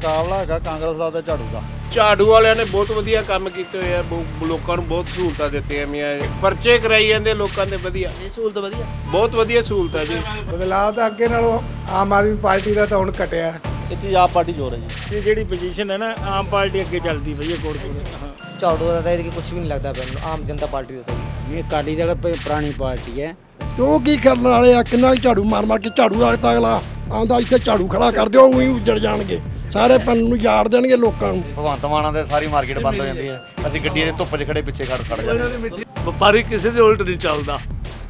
ਮੁਕਾਬਲਾ ਹੈਗਾ ਕਾਂਗਰਸ ਦਾ ਤੇ ਝਾੜੂ ਦਾ। ਝਾੜੂ ਵਾਲਿਆਂ ਨੇ ਬਹੁਤ ਵਧੀਆ ਕੰਮ ਕੀਤੇ ਹੋਏ ਆ ਬਹੁ- ਲੋਕਾਂ ਨੂੰ ਬਹੁਤ ਸਹੂਲਤਾਂ ਦਿੱਤੀਆਂ ਮੀਆਂ ਪਰਚੇ ਕਰਾਈ ਜਾਂਦੇ ਲੋਕਾਂ ਦੇ ਵਧੀਆ। ਇਹ ਸਹੂਲਤ ਵਧੀਆ। ਬਹੁਤ ਵਧੀਆ ਸਹੂਲਤਾਂ ਜੀ। ਬਦਲਾਅ ਤਾਂ ਅੱਗੇ ਨਾਲੋਂ ਆਮ ਆਦਮੀ ਪਾਰਟੀ ਦਾ ਤਾਂ ਹੁਣ ਘਟਿਆ। ਇੱਥੇ ਆਪ ਪਾਰਟੀ ਜ਼ੋਰ ਹੈ ਜੀ। ਇਹ ਜਿਹੜੀ ਪੋਜੀਸ਼ਨ ਹੈ ਨਾ ਆਮ ਪਾਰਟੀ ਅੱਗੇ ਚੱਲਦੀ ਪਈ ਹੈ ਕੋਟਪੁਰੇ ਹਾਂ। ਝਾੜੂ ਦਾ ਤਾਂ ਇਹਦੇ ਕੁਝ ਵੀ ਨਹੀਂ ਲੱਗਦਾ ਮੈਨੂੰ ਆਮ ਜਨਤਾ ਪਾਰਟੀ ਦਾ ਤਾਂ ਜੀ। ਇਹ ਅਕਾਲੀ ਦਲ ਪ- ਪੁਰਾਣੀ ਪਾਰਟੀ ਹੈ। ਕਿਉਂ ਕੀ ਕਰਨ ਵਾਲੇ ਆ? ਕਿੰਨਾ ਕੁ ਝਾੜੂ ਮਾਰ ਮਾਰ ਕੇ ਝਾੜੂ ਆਖਦਾ ਅਗਲਾ ਆਂਦਾ ਇੱਥੇ ਝਾੜੂ ਖੜਾ ਕਰ ਦਿਓ ਉਹੀ ਉੱਜੜ ਜਾਣਗੇ। ਸਾਰੇ ਪੰਨ ਨੂੰ ਯਾਰ ਦੇਣਗੇ ਲੋਕਾਂ ਨੂੰ। ਭਗਵੰਤ ਮਾਨਾਂ ਦੇ ਸਾਰੀ ਮਾਰਕੀਟ ਬੰਦ ਹੋ ਜਾਂਦੀ ਹੈ। ਅਸੀਂ ਗੱਡੀਆਂ ਦੇ ਧੁੱਪ 'ਚ ਖੜੇ ਪਿੱਛੇ ਖੜ ਖੜ ਜਾਂਦੇ ਹਾਂ। ਵਪਾਰੀ ਕਿਸੇ ਦੇ ਉਲਟ ਨਹੀਂ ਚੱਲਦਾ।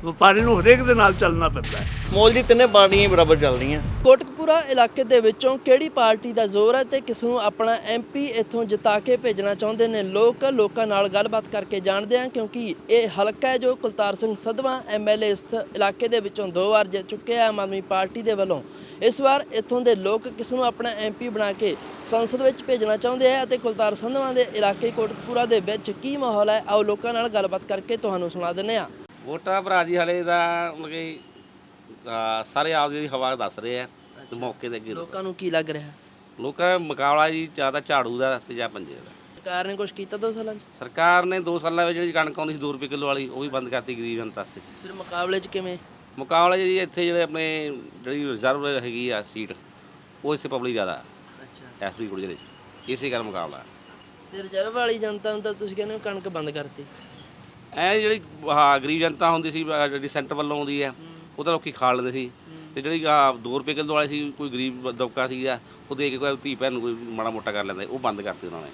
ਵਪਾਰੀ ਨੂੰ ਹਰੇਕ ਦੇ ਨਾਲ ਚੱਲਣਾ ਪੈਂਦਾ ਹੈ। ਮੋਲ ਦੀ ਤਿੰਨੇ ਪਾਰਟੀਆਂ ਹੀ ਬਰਾਬਰ ਚੱਲ ਰਹੀਆਂ ਕੋਟਕਪੂਰਾ ਇਲਾਕੇ ਦੇ ਵਿੱਚੋਂ ਕਿਹੜੀ ਪਾਰਟੀ ਦਾ ਜ਼ੋਰ ਹੈ ਤੇ ਕਿਸ ਨੂੰ ਆਪਣਾ ਐਮਪੀ ਇੱਥੋਂ ਜਿਤਾ ਕੇ ਭੇਜਣਾ ਚਾਹੁੰਦੇ ਨੇ? ਲੋਕ ਲੋਕਾਂ ਨਾਲ ਗੱਲਬਾਤ ਕਰਕੇ ਜਾਣਦੇ ਆ ਕਿਉਂਕਿ ਇਹ ਹਲਕਾ ਹੈ ਜੋ ਕੁਲਤਾਰ ਸਿੰਘ ਸਧਵਾ ਐਮਐਲਏ ਇਸ ਇਲਾਕੇ ਦੇ ਵਿੱਚੋਂ ਦੋ ਵਾਰ ਜਿੱਤ ਚੁੱਕੇ ਆ ਆਮ ਆਦਮੀ ਪਾਰਟੀ ਦੇ ਵੱਲੋਂ। ਇਸ ਵਾਰ ਇੱਥੋਂ ਦੇ ਲੋਕ ਕਿਸ ਨੂੰ ਆਪਣਾ ਐਮਪੀ ਬਣਾ ਕੇ ਸੰਸਦ ਵਿੱਚ ਭੇਜਣਾ ਚਾਹੁੰਦੇ ਆ ਅਤੇ ਕੁਲਤਾਰ ਸੰਧਵਾ ਦੇ ਇਲਾਕੇ ਕੋਟਕਪੂਰਾ ਦੇ ਵਿੱਚ ਕੀ ਮਾਹੌਲ ਹੈ? ਆਓ ਲੋਕਾਂ ਨਾਲ ਗੱਲਬਾਤ ਕਰਕੇ ਤੁਹਾਨੂੰ ਸੁਣਾ ਦਿੰਦੇ ਆ ਵੋਟਾਂ ਭਰਾ ਜੀ ਹਲੇ ਦਾ ਮਤਲਬ ਕਿ ਅਹ ਸਾਰੇ ਆਪਦੀ ਹਵਾ ਦੱਸ ਰਹੇ ਆ ਤੇ ਮੌਕੇ ਦੇ ਅੱਗੇ ਲੋਕਾਂ ਨੂੰ ਕੀ ਲੱਗ ਰਿਹਾ? ਲੋਕਾਂ ਦਾ ਮੁਕਾਬਲਾ ਜੀ ਜ਼ਿਆਦਾ ਝਾੜੂ ਦਾ ਤੇ ਜਾਂ ਪੰਜੇ ਦਾ। ਸਰਕਾਰ ਨੇ ਕੁਝ ਕੀਤਾ ਦੋ ਸਾਲਾਂ 'ਚ? ਸਰਕਾਰ ਨੇ 2 ਸਾਲਾਂ ਵਿੱਚ ਜਿਹੜੀ ਕਣਕ ਆਉਂਦੀ ਸੀ 2 ਰੁਪਏ ਕਿਲੋ ਵਾਲੀ ਉਹ ਵੀ ਬੰਦ ਕਰਤੀ ਗਰੀਬ ਜਨਤਾ ਵਾਸਤੇ। ਫਿਰ ਮੁਕਾਬਲੇ 'ਚ ਕਿਵੇਂ? ਮੁਕਾਬਲਾ ਜੀ ਇੱਥੇ ਜਿਹੜੇ ਆਪਣੇ ਜਿਹੜੀ ਰਿਜ਼ਰਵ ਹੈਗੀ ਆ ਸੀਟ ਉਹ ਇੱਥੇ ਪਬਲਿਕ ਜ਼ਿਆਦਾ। ਅੱਛਾ। ਐਸ ਫਰੀਦਕੋਟ ਜ਼ਿਲ੍ਹੇ 'ਚ ਇਸੇ ਕਾਰਨ ਮੁਕਾਬਲਾ। ਤੇ ਰਿਜ਼ਰਵ ਵਾਲੀ ਜਨਤਾ ਨੂੰ ਤਾਂ ਤੁਸੀਂ ਕਹਿੰਦੇ ਹੋ ਕਣਕ ਬੰਦ ਕਰਤੀ। ਐ ਜਿਹੜੀ ਹਾਂ ਗਰੀਬ ਜਨਤਾ ਹੁੰਦੀ ਸੀ ਜਿਹੜੀ ਸੈਂਟਰ ਵੱਲੋਂ ਆਉਂਦੀ ਆ ਉਹ ਤਾਂ ਲੋਕੀ ਖਾ ਲੈਂਦੇ ਸੀ। ਤੇ ਜਿਹੜੀ ਆ 2 ਰੁਪਏ ਕਿਲੋ ਵਾਲੀ ਸੀ ਕੋਈ ਗਰੀਬ ਦਬਕਾ ਸੀਗਾ ਉਹ ਦੇ ਕੇ ਕੋਈ ਧੀ ਭੈਣ ਨੂੰ ਕੋਈ ਮਾੜਾ ਮੋਟਾ ਕਰ ਲੈਂਦਾ ਸੀ, ਉਹ ਬੰਦ ਕਰਤੀ ਉਹਨਾਂ ਨੇ।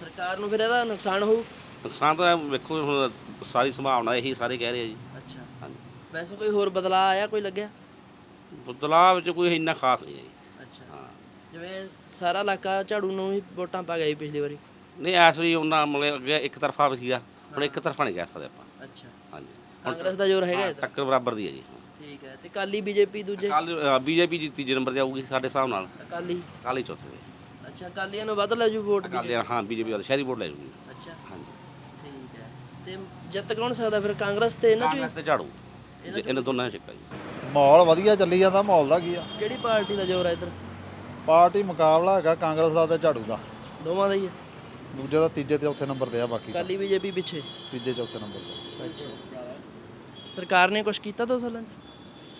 ਸਰਕਾਰ ਨੂੰ ਫਿਰ ਇਹਦਾ ਨੁਕਸਾਨ ਹੋਊ? ਨੁਕਸਾਨ ਤਾਂ ਵੇਖੋ ਹੁਣ ਸਾਰੀ ਸੰਭਾਵਨਾ ਇਹੀ ਸਾਰੇ ਕਹਿ ਰਹੇ ਆ ਜੀ। ਅੱਛਾ। ਹਾਂਜੀ। ਵੈਸੇ ਕੋਈ ਹੋਰ ਬਦਲਾਅ ਆਇਆ ਕੋਈ ਲੱਗਿਆ? ਬਦਲਾਅ ਵਿੱਚ ਕੋਈ ਇੰਨਾ ਖਾਸ ਨਹੀਂ ਹੈ ਜੀ। ਅੱਛਾ। ਹਾਂ। ਜਿਵੇਂ ਸਾਰਾ ਇਲਾਕਾ ਝਾੜੂ ਨੂੰ ਹੀ ਵੋਟਾਂ ਪਾ ਗਿਆ ਸੀ ਪਿਛਲੀ ਵਾਰੀ। ਨਹੀਂ ਇਸ ਵਾਰੀ ਉਹਨਾਂ ਮਤਲਬ ਅੱਗੇ ਇੱਕ ਤਰਫਾ ਵੀ ਸੀਗਾ। ਹੁਣ ਇੱਕ ਤਰਫਾ ਨਹੀਂ ਕਹਿ ਸਕਦੇ ਆਪਾਂ। ਅੱਛਾ। ਹਾਂਜੀ। ਕਾਂਗਰਸ ਦਾ ਜ਼ੋਰ ਹੈਗਾ ਇਹਦਾ ਟੱਕਰ ਬਰਾਬਰ ਦੀ ਹੈ ਜੀ ਠੀਕ ਹੈ ਤੇ ਕਾਲੀ ਬੀਜੇਪੀ ਦੂਜੇ? ਕੱਲ ਬੀਜੇਪੀ ਜੀ ਤੀਜੇ ਨੰਬਰ ਤੇ ਆਊਗੀ ਸਾਡੇ ਹਿਸਾਬ ਨਾਲ। ਅਕਾਲੀ। ਕੱਲ ਚੌਥੇ ਤੇ। ਅੱਛਾ ਅਕਾਲੀਆਂ ਨੂੰ ਵੱਧ ਲੈ ਜੂ ਵੋਟ ਵੀ? ਅਕਾਲੀ ਹਾਂ ਬੀਜੇਪੀ ਵਾਲੇ ਸ਼ਹਿਰੀ ਵੋਟ ਲੈ ਜੂਗੀ। ਅੱਛਾ। ਹਾਂਜੀ। ਠੀਕ ਹੈ ਤੇ ਜਿੱਤ ਕੌਣ ਸਕਦਾ ਫਿਰ ਕਾਂਗਰਸ ਤੇ ਇਹਨਾਂ ਚੋਂ? ਕਾਂਗਰਸ ਤੇ ਝਾੜੂ। ਇਹਨਾਂ ਦੋਨਾਂ ਛਿੱਕਾ ਜੀ। ਮਾਹੌਲ ਵਧੀਆ ਚੱਲੀ ਜਾਂਦਾ ਮਾਹੌਲ ਦਾ ਕੀ ਆ? ਕਿਹੜੀ ਪਾਰਟੀ ਦਾ ਜ਼ੋਰ ਹੈ ਇੱਧਰ? ਪਾਰਟੀ ਮੁਕਾਬਲਾ ਹੈਗਾ ਕਾਂਗਰਸ ਦਾ ਤੇ ਝਾੜੂ ਦਾ। ਦੋਵਾਂ ਦਾ ਹੀ ਹੈ ਦੂਜੇ ਦਾ ਤੀਜੇ ਤੇ ਚੌਥੇ ਨੰਬਰ ਤੇ ਆ ਬਾਕੀ ਅਕਾਲੀ ਬੀਜੇਪੀ ਪਿੱਛੇ। ਤੀਜੇ ਚੌਥੇ ਨੰਬਰ ਤੇ ਅੱਛਾ। ਸਰਕਾਰ ਨੇ ਕੁਝ ਕੀਤਾ ਦੋ ਸਾਲਾਂ 'ਚ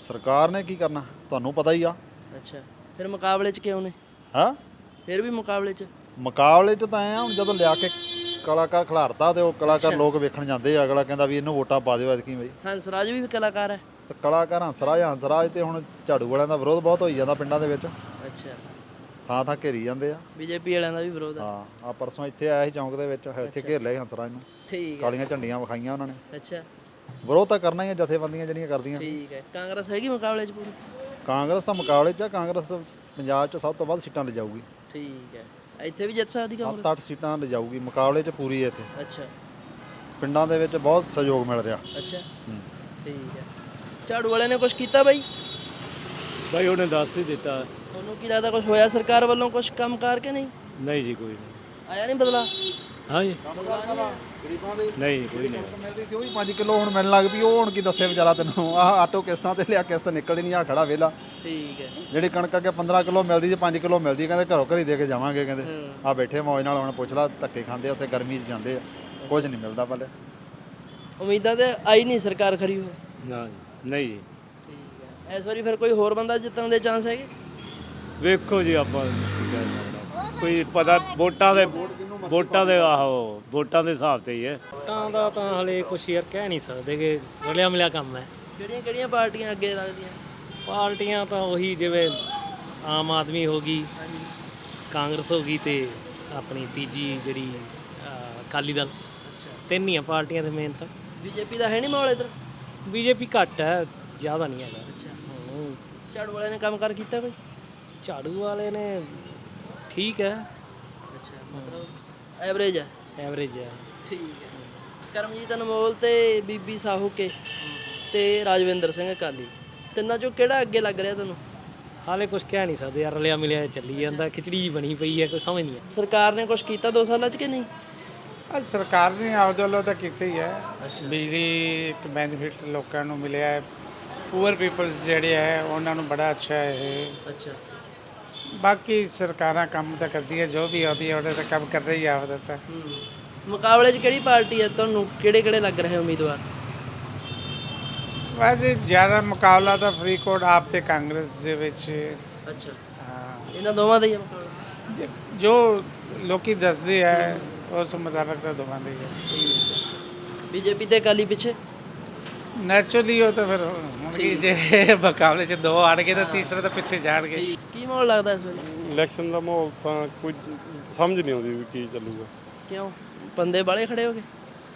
ਸਰਕਾਰ ਨੇ ਕੀ ਕਰਨਾ? ਤੁਹਾਨੂੰ ਪਤਾ ਹੀ ਆ। ਅੱਛਾ। ਫਿਰ ਮੁਕਾਬਲੇ 'ਚ ਕਿਉਂ ਨੇ? ਹਾਂ? ਫਿਰ ਵੀ ਮੁਕਾਬਲੇ 'ਚ? ਮੁਕਾਬਲੇ 'ਚ ਤਾਂ ਐ ਆ ਹੁਣ ਜਦੋਂ ਲਿਆ ਕੇ ਕਲਾਕਾਰ ਖਿਲਾਰਤਾ ਤੇ ਉਹ ਕਲਾਕਾਰ ਲੋਕ ਵੇਖਣ ਜਾਂਦੇ ਆ ਅਗਲਾ ਕਹਿੰਦਾ ਵੀ ਇਹਨੂੰ ਵੋਟਾਂ ਪਾ ਦਿਓ ਐਤਕੀ ਬਈ। ਹੰਸਰਾਜ ਵੀ ਕਲਾਕਾਰ ਹੈ। ਤੇ ਕਲਾਕਾਰ ਹੰਸਰਾਜ ਹੰਸਰਾਜ ਤੇ ਹੁਣ ਝਾੜੂ ਵਾਲਿਆਂ ਦਾ ਵਿਰੋਧ ਬਹੁਤ ਹੋਈ ਜਾਂਦਾ ਪਿੰਡਾਂ ਦੇ ਵਿੱਚ। ਅੱਛਾ। ਥਾਂ ਥਾਂ ਘੇਰੀ ਜਾਂਦੇ ਆ। ਬੀਜੇਪੀ ਵਾਲਿਆਂ ਦਾ ਵੀ ਵਿਰੋਧ ਹੈ ਹਾਂ ਆ ਪਰਸੋਂ ਇੱਥੇ ਆਇਆ ਸੀ ਚੌਂਕ ਦੇ ਵਿੱਚ ਇੱਥੇ ਘੇਰ ਲਿਆ ਹੰਸਰਾਜ ਨੂੰ। ਠੀਕ ਹੈ ਕਾਲੀਆਂ ਝੰਡੀਆਂ ਵਿਖਾਈਆਂ ਉਹਨਾਂ ਨੇ। ਅੱਛਾ। ਵਿਰੋਧ ਤਾਂ ਕਰਨਾ ਹੀ ਆ ਜਥੇਬੰਦੀਆਂ ਜਿਹੜੀਆਂ ਕਰਦੀਆਂ। ਠੀਕ ਹੈ ਕਾਂਗਰਸ ਹੈਗੀ ਮੁਕਾਬਲੇ 'ਚ ਪੂਰੀ? ਕਾਂਗਰਸ ਤਾਂ ਮੁਕਾਬਲੇ 'ਚ ਆ ਕਾਂਗਰਸ ਪੰਜਾਬ 'ਚ ਸਭ ਤੋਂ ਵੱਧ ਸੀਟਾਂ ਲਿਜਾਊਗੀ। ਠੀਕ ਹੈ ਇੱਥੇ ਵੀ ਜਿੱਤ ਸਕਦੀ ਕਾਂਗਰਸ? 7-8 ਸੀਟਾਂ ਲਿਜਾਊਗੀ ਮੁਕਾਬਲੇ 'ਚ ਪੂਰੀ ਹੈ ਇੱਥੇ। ਅੱਛਾ। ਪਿੰਡਾਂ ਦੇ ਵਿੱਚ ਬਹੁਤ ਸਹਿਯੋਗ ਮਿਲ ਰਿਹਾ। ਅੱਛਾ। ਠੀਕ ਹੈ ਝਾੜੂ ਵਾਲਿਆਂ ਨੇ ਕੁਝ ਕੀਤਾ ਬਾਈ? ਭਾਈ ਉਹਨੇ ਦੱਸ ਹੀ ਦਿੱਤਾ। ਤੁਹਾਨੂੰ ਕੀ ਲੱਗਦਾ ਕੁਝ ਹੋਇਆ ਸਰਕਾਰ ਵੱਲੋਂ ਕੁਝ ਕੰਮ ਕਾਰ ਕੇ ਨਹੀਂ? ਨਹੀਂ ਜੀ ਕੋਈ ਨਹੀਂ। ਆਇਆ ਨਹੀਂ ਬਦਲਾ? ਹਾਂ ਜੀ। ਗਰੀਬਾਂ ਦੇ ਨਹੀਂ ਜੀ, ਕੋਈ ਨਹੀਂ। ਮਿਲਦੀ ਸੀ ਉਹ ਵੀ 5 ਕਿਲੋ ਹੁਣ ਮਿਲਣ ਲੱਗ ਪਈ ਉਹ ਹੁਣ ਕੀ ਦੱਸੇ ਵਿਚਾਰਾ ਤੈਨੂੰ? ਆਹ ਆਟੋ ਕਿਸ਼ਤਾਂ ਤੇ ਲਿਆ ਕਿਸ਼ਤ ਨਿਕਲਦੀ ਨਹੀਂ ਆ ਖੜਾ ਵੇਲਾ ਠੀਕ ਹੈ। ਜਿਹੜੀ ਕਣਕ ਅੱਗੇ 15 ਕਿਲੋ ਮਿਲਦੀ ਸੀ 5 ਕਿਲੋ ਮਿਲਦੀ ਕਹਿੰਦੇ ਘਰੋਂ ਘਰੀ ਦੇ ਕੇ ਜਾਵਾਂਗੇ ਕਹਿੰਦੇ। ਆ ਬੈਠੇ ਮੌਜ ਨਾਲ ਹੁਣ ਪੁੱਛ ਲਾ ਧੱਕੇ ਖਾਂਦੇ ਆ, ਉੱਥੇ ਗਰਮੀ 'ਚ ਜਾਂਦੇ ਆ। ਕੁਝ ਨਹੀਂ ਮਿਲਦਾ ਪੱਲੇ ਉਮੀਦਾਂ ਤੇ ਆਈ ਨਹੀਂ ਸਰਕਾਰ ਖਰੀ ਹੋ ਨਾ ਜੀ। ਨਹੀਂ ਜੀ। ਠੀਕ ਹੈ। ਇਸ ਵਾਰੀ ਫਿਰ ਕੋਈ ਹੋਰ ਬੰਦਾ ਜਿੱਤਣ ਦੇ ਚਾਂਸ ਹੈਗੇ? ਵੇਖੋ ਜੀ ਆਪਾਂ ਕੀ ਕਹਿ ਸਕਦੇ ਹਾਂ। ਕੋਈ ਪਤਾ ਵੋਟਾਂ ਦੇ ਵੋਟਾਂ ਦੇ ਆਹੋ ਵੋਟਾਂ ਦੇ ਹਿਸਾਬ ਤੇ ਹੀ ਹੈ। ਵੋਟਾਂ ਦਾ ਤਾਂ ਹਲੇ ਕੁਛ ਯਾਰ ਕਹਿ ਨਹੀਂ ਸਕਦੇ ਕਿ ਰਲਿਆ ਮਿਲਿਆ ਕੰਮ ਹੈ। ਕਿਹੜੀਆਂ ਕਿਹੜੀਆਂ ਪਾਰਟੀਆਂ ਅੱਗੇ ਲੱਗਦੀਆਂ? ਪਾਰਟੀਆਂ ਤਾਂ ਉਹੀ ਜਿਵੇਂ ਆਮ ਆਦਮੀ ਹੋ ਗਈ ਕਾਂਗਰਸ ਹੋ ਗਈ ਤੇ ਆਪਣੀ ਤੀਜੀ ਜਿਹੜੀ ਅਹ, ਅਕਾਲੀ ਦਲ। ਤਿੰਨ ਹੀ ਆ ਪਾਰਟੀਆਂ ਦੇ ਮੇਨ ਤਾਂ। ਬੀਜੇਪੀ ਦਾ ਹੈ ਨਹੀਂ ਮਾਹੌਲ ਇੱਧਰ? ਬੀਜੇਪੀ ਘੱਟ ਹੈ ਜ਼ਿਆਦਾ ਨਹੀਂ ਹੈਗਾ। ਅੱਛਾ। ਹੂੰ। ਝਾੜੂ ਵਾਲਿਆਂ ਨੇ ਕੰਮ ਕਰ ਕੀਤਾ ਕੋਈ? ਝਾੜੂ ਵਾਲੇ ਨੇ ਠੀਕ ਹੈ। ਅੱਛਾ ਮਤਲਬ ਐਵਰੇਜ ਹੈ? ਐਵਰੇਜ ਹੈ। ਠੀਕ ਹੈ। ਕਰਮਜੀਤ ਅਨਮੋਲ ਤੇ ਬੀਬੀ ਸਾਹੂ ਕੇ ਤੇ ਰਾਜਵਿੰਦਰ ਸਿੰਘ ਅਕਾਲੀ। ਤਿੰਨਾਂ ਚੋਂ ਕਿਹੜਾ ਅੱਗੇ ਲੱਗ ਰਿਹਾ ਤੁਹਾਨੂੰ? ਹਾਲੇ ਕੁਝ ਕਹਿ ਨਹੀਂ ਸਕਦੇ ਯਾਰ ਰਲਿਆ ਮਿਲਿਆ ਚੱਲੀ ਜਾਂਦਾ ਖਿਚੜੀ ਬਣੀ ਪਈ ਹੈ ਕੋਈ ਸਮਝ ਨਹੀਂ ਆ ਸਰਕਾਰ ਨੇ ਕੁਝ ਕੀਤਾ ਦੋ ਸਾਲਾਂ 'ਚ ਕਿ ਨਹੀਂ? ਅੱਜ ਸਰਕਾਰ ਨੇ ਆਪਦੇ ਵੱਲੋਂ ਤਾਂ ਕੀਤਾ ਹੀ। ਹੈ ਬਿਜਲੀ ਇੱਕ ਬੈਨੀਫਿਟ ਲੋਕਾਂ ਨੂੰ ਮਿਲਿਆ ਹੈ। ਪੂਅਰ ਪੀਪਲਸ ਜਿਹੜੇ ਹੈ ਉਹਨਾਂ ਨੂੰ ਬੜਾ ਅੱਛਾ ਹੈ ਇਹ ਅੱਛਾ। ਬਾਕੀ ਸਰਕਾਰਾਂ ਕੰਮ ਤਾਂ ਕਰਦੀਆਂ ਜੋ ਵੀ ਆਉਂਦੀ ਹੈ ਉਹਦੇ ਤਾਂ ਕੰਮ ਕਰ ਰਹੀ ਆ ਉਹਦਾ ਤਾਂ। ਮੁਕਾਬਲੇ 'ਚ ਕਿਹੜੀ ਪਾਰਟੀ ਹੈ ਤੁਹਾਨੂੰ? ਕਿਹੜੇ ਕਿਹੜੇ ਲੱਗ ਰਹੇ ਉਮੀਦਵਾਰ? ਵੈਸੇ ਜ਼ਿਆਦਾ ਮੁਕਾਬਲਾ ਤਾਂ ਫਰੀਦਕੋਟ ਆਪ ਤੇ ਕਾਂਗਰਸ ਦੇ ਵਿੱਚ। ਅੱਛਾ। ਹਾਂ, ਇਹਨਾਂ ਦੋਵਾਂ ਦਾ ਹੀ ਹੈ ਮੁਕਾਬਲਾ? ਜ- ਜੋ ਲੋਕੀ ਦੱਸਦੇ ਆ ਉਸ ਮੁਤਾਬਕ ਤਾਂ ਦੋਵਾਂ ਦੇ ਹੀ ਹੈ। ਬੀਜੇਪੀ ਤੇ ਅਕਾਲੀ ਪਿੱਛੇ? ਨੈਚੁਰਲੀ ਉਹ ਤਾਂ ਫਿਰ ਹੋਣਗੇ ਜੇ ਮੁਕਾਬਲੇ 'ਚ ਦੋ ਆਣਗੇ ਤਾਂ ਤੀਸਰਾ ਤਾਂ ਪਿੱਛੇ ਜਾਣਗੇ। ਕੀ ਮਾਹੌਲ ਲੱਗਦਾ ਇਸ ਵੇਲੇ? ਇਲੈਕਸ਼ਨ ਦਾ ਮਾਹੌਲ ਤਾਂ ਕੋਈ ਸਮਝ ਨਹੀਂ ਆਉਂਦੀ ਵੀ ਕੀ ਚੱਲੂਗਾ। ਕਿਉਂ? ਬੰਦੇ ਬਾਲੇ ਖੜੇ ਹੋਗੇ?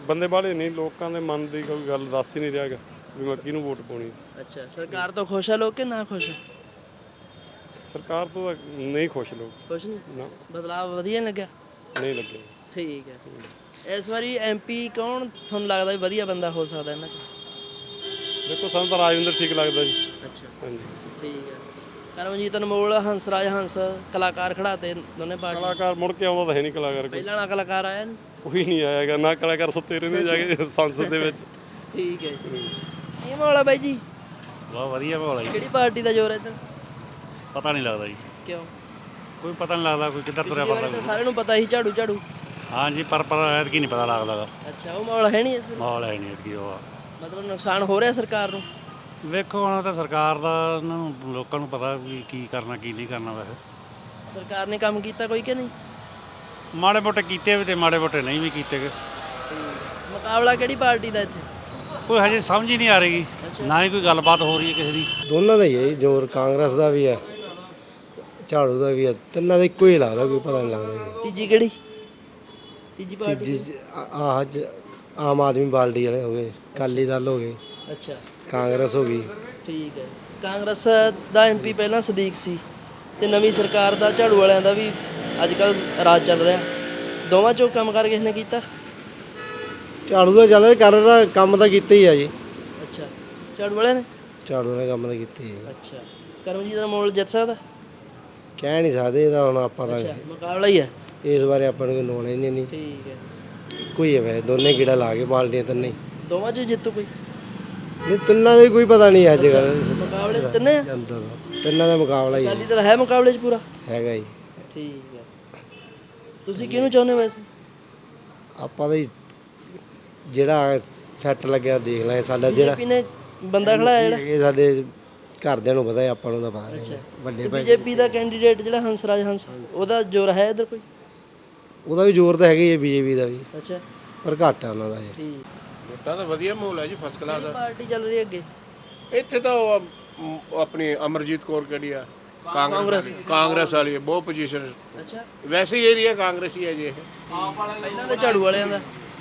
ਬੰਦੇ ਬਾਲੇ ਨਹੀਂ ਲੋਕਾਂ ਦੇ ਮਨ ਦੀ ਕੋਈ ਗੱਲ ਦੱਸ ਹੀ ਨਹੀਂ ਰਿਹਾਗਾ ਵੀ ਮੈਂ ਕਿਹਨੂੰ ਵੋਟ ਪਾਉਣੀ ਅੱਛਾ ਸਰਕਾਰ ਤੋਂ ਖੁਸ਼ ਹੈ ਲੋਕ ਕਿ ਨਾ ਖੁਸ਼? ਹੈ ਸਰਕਾਰ ਤੋਂ ਤਾਂ ਨਹੀਂ ਖੁਸ਼ ਲੋਕ। ਖੁਸ਼ ਨਹੀਂ? ਨਾ। ਬਦਲਾਅ ਵਧੀਆ ਲੱਗਿਆ? ਨਹੀਂ ਲੱਗੇ ਠੀਕ ਹੈ। ਇਸ ਵਾਰੀ ਐਮਪੀ ਕੌਣ? ਤੁਹਾਨੂੰ ਲੱਗਦਾ ਵੀ ਵਧੀਆ ਬੰਦਾ ਹੋ ਸਕਦਾ ਇਹਨਾਂ ਚ? ਦੇਖੋ ਸਾਨੂੰ ਤਾਂ ਰਾਜਵਿੰਦਰ ਠੀਕ ਲੱਗਦਾ ਜੀ। ਅੱਛਾ। ਹਾਂਜੀ। ਠੀਕ ਹੈ ਕਰਮਜੀਤ ਅਨਮੋਲ ਹੰਸਰਾਜ ਹੰਸ ਕਲਾਕਾਰ ਖੜਾਤੇ ਦੋਨੇ ਪਾਰਟੀ। ਕਲਾਕਾਰ ਮੁੜ ਕੇ ਆਉਂਦਾ ਤਾਂ ਹੈ ਨਹੀਂ ਕਲਾਕਾਰ ਕੋਈ। ਪਹਿਲਾਂ ਨਾ ਕਲਾਕਾਰ ਆਇਆ ਨੀ? ਕੋਈ ਨਹੀਂ ਆਏਗਾ ਨਾ ਕਲਾਕਾਰ ਸੁੱਤੇ ਰਹਿੰਦੇ ਜਾ ਕੇ ਸੰਸਦ ਦੇ ਵਿੱਚ। ਠੀਕ ਹੈ ਜੀ। ਕੀ ਮਾਹੌਲ ਹੈ ਬਾਈ ਜੀ? ਬਹੁਤ ਵਧੀਆ ਮਾਹੌਲ ਹੈ ਜੀ। ਕਿਹੜੀ ਪਾਰਟੀ ਦਾ ਜ਼ੋਰ ਹੈ ਇੱਧਰ? ਪਤਾ ਨਹੀਂ ਲੱਗਦਾ ਜੀ। ਕਿਉਂ? ਕੋਈ ਪਤਾ ਨਹੀਂ ਲੱਗਦਾ ਕੋਈ ਕਿੱਧਰ ਤੁਰਿਆ ਪਿਛਲੀ ਵਾਰੀ ਤਾਂ ਸਾਰਿਆਂ ਨੂੰ ਪਤਾ ਸੀ ਝਾੜੂ ਝਾੜੂ ਹਾਂਜੀ ਪਰ ਪਰ ਐਤਕੀ ਨਹੀਂ ਪਤਾ ਲੱਗਦਾ ਅੱਛਾ ਉਹ ਮਾਹੌਲ ਹੈ ਨਹੀਂ ਇਸ ਵੇਲੇ ਮਾਹੌਲ ਹੈ ਨਹੀਂ ਐਤਕੀ ਉਹ। ਮਤਲਬ ਨੁਕਸਾਨ ਹੋ ਰਿਹਾ ਸਰਕਾਰ ਨੂੰ? ਵੇਖੋ ਹੁਣ ਤਾਂ ਸਰਕਾਰ ਦਾ ਉਹਨਾਂ ਨੂੰ ਲੋਕਾਂ ਨੂੰ ਪਤਾ ਵੀ ਕੀ ਕਰਨਾ ਕੀ ਨਹੀਂ ਕਰਨਾ ਵੈਸੇ। ਸਰਕਾਰ ਨੇ ਕੰਮ ਕੀਤਾ ਕੋਈ ਕਿ ਨਹੀਂ? ਮਾੜੇ ਮੋਟੇ ਕੀਤੇ ਵੀ ਤੇ ਮਾੜੇ ਮੋਟੇ ਨਹੀਂ ਵੀ ਕੀਤੇ ਗੇ। ਮੁਕਾਬਲਾ ਕਿਹੜੀ ਪਾਰਟੀ ਦਾ ਇੱਥੇ? ਕੋਈ ਹਜੇ ਸਮਝ ਹੀ ਨਹੀਂ ਆ ਰਹੀ। ਨਾ ਹੀ ਕੋਈ ਗੱਲਬਾਤ ਹੋ ਰਹੀ ਹੈ ਕਿਸੇ ਦੀ। ਦੋਨਾਂ ਦਾ ਹੀ ਹੈ ਜ਼ੋਰ ਕਾਂਗਰਸ ਦਾ ਵੀ ਹੈ ਝਾੜੂ ਦਾ ਵੀ ਹੈ ਤਿੰਨਾਂ ਦਾ ਇੱਕੋ ਹੀ ਲੱਗਦਾ ਕੋਈ ਪਤਾ ਨਹੀਂ ਲੱਗਦਾ। ਤੀਜੀ ਕਿਹੜੀ? ਤੀਜੀ ਪਾਰਟੀ ਤੀਜੀ ਆਹ ਆਮ ਆਦਮੀ ਪਾਰਟੀ ਵਾਲੇ ਹੋ ਗਏ ਅਕਾਲੀ ਦਲ ਹੋ ਗਏ ਅੱਛਾ। ਕਾਂਗਰਸ ਹੋ ਗਈ। ਠੀਕ ਹੈ। ਕਾਂਗਰਸ ਦਾ ਐਮਪੀ ਪਹਿਲਾਂ ਸਦੀਕ ਸੀ ਤੇ ਨਵੀਂ ਸਰਕਾਰ ਦਾ ਝਾੜੂ ਵਾਲਿਆਂ ਦਾ ਵੀ ਅੱਜ ਕੱਲ ਰਾਜ ਚੱਲ ਰਿਹਾ। ਦੋਵਾਂ ਚੋਂ ਕੰਮ ਕਰ ਕਿਸ ਨੇ ਕੀਤਾ? ਝਾੜੂ ਦਾ ਚੱਲ ਰਿਹਾ ਕਰ ਰਿਹਾ ਕੰਮ ਤਾਂ ਕੀਤਾ ਹੀ ਆ ਜੀ। ਅੱਛਾ। ਝਾੜੂ ਵਾਲਿਆਂ ਨੇ? ਝਾੜੂ ਨੇ ਕੰਮ ਤਾਂ ਕੀਤਾ ਹੀ ਹੈ ਅੱਛਾ। ਕਰਮਜੀਤ ਦਾ ਮੋਲ ਜਿੱਤ ਸਕਦਾ? ਕਹਿ ਨਹੀਂ ਸਕਦੇ ਇਹਦਾ ਹੁਣ ਆਪਾਂ ਤਾਂ ਅੱਛਾ ਮੁਕਾਬਲਾ ਹੀ ਹੈ ਇਸ ਬਾਰੇ ਆਪਾਂ ਨੂੰ ਨੌਲੇਜ ਨਹੀਂ ਨਹੀਂ। ਠੀਕ ਹੈ। ਕੋਈ ਹੈ ਦੋਨੇ ਕੀੜਾ ਲਾ ਕੇ ਪਾਲਟੀਆਂ ਤਿੰਨੇ। ਦੋਵਾਂ ਚੋਂ ਜਿੱਤੂ ਕੋਈ? ਨਹੀਂ ਤਿੰਨਾਂ ਦਾ ਹੀ ਕੋਈ ਪਤਾ ਨਹੀਂ ਅੱਜ ਕੱਲ ਮੁਕਾਬਲੇ 'ਚ ਤਿੰਨੇ ਆ? ਜਨਤਾ ਦਾ ਤਿੰਨਾਂ ਦਾ ਮੁਕਾਬਲਾ ਹੀ ਹੈ। ਅਕਾਲੀ ਦਲ ਹੈ ਮੁਕਾਬਲੇ 'ਚ ਪੂਰਾ? ਹੈਗਾ ਜੀ। ਠੀਕ ਹੈ। ਤੁਸੀਂ ਕਿਹਨੂੰ ਚਾਹੁੰਦੇ ਹੋ ਵੈਸੇ? ਆਪਾਂ ਜੀ ਜਿਹੜਾ ਸੈੱਟ ਲੱਗਿਆ ਦੇਖ ਲਾਂਗੇ ਸਾਡਾ ਜਿਹੜਾ ਬੀਜੇਪੀ ਨੇ ਬੰਦਾ ਖੜਾ ਹੈ ਜਿਹੜਾ? ਇਹ ਸਾਡੇ ਘਰਦਿਆਂ ਨੂੰ ਪਤਾ ਹੈ ਆਪਾਂ ਨੂੰ ਤਾਂ ਪਤਾ ਨਹੀਂ ਵੱਡੇ ਭਾਈ ਬੀਜੇਪੀ ਦਾ ਕੈਂਡੀਡੇਟ ਜਿਹੜਾ ਹੰਸਰਾਜ ਹੰਸ ਉਹਦਾ ਜ਼ੋਰ ਹੈ ਇੱਧਰ ਕੋਈ? ਉਹਦਾ ਵੀ ਜ਼ੋਰ ਤਾਂ ਹੈਗਾ ਹੀ ਹੈ ਬੀਜੇਪੀ ਦਾ ਵੀ। ਅੱਛਾ। ਪਰ ਘੱਟ ਆ ਉਹਨਾਂ ਦਾ ਜੀ ਠੀਕ। ਵੋਟਾਂ ਤਾਂ ਵਧੀਆ ਮਾਹੌਲ ਹੈ ਜੀ ਫਸਟ ਕਲਾਸ ਕਿਹੜੀ ਪਾਰਟੀ ਚੱਲ ਰਹੀ ਹੈ ਅੱਗੇ? ਇੱਥੇ ਤਾਂ ਉਹ, ਅਮ, ਆਪਣੀ ਅਮਰਜੀਤ ਕੌਰ ਕਿਹੜੀ ਆ? ਕਾਂਗਰਸ ਕਾਂਗਰਸ। ਵਾਲੀ ਹੈ, ਬਹੁਤ ਪੋਜੀਸ਼ਨ ਅੱਛਾ। ਵੈਸੇ ਹੀ ਏਰੀਆ ਕਾਂਗਰਸੀ ਹੈ ਜੀ ਇਹ। ਪਹਿਲਾਂ ਤਾਂ ਝਾੜੂ ਵਾਲਿਆਂ ਦਾ।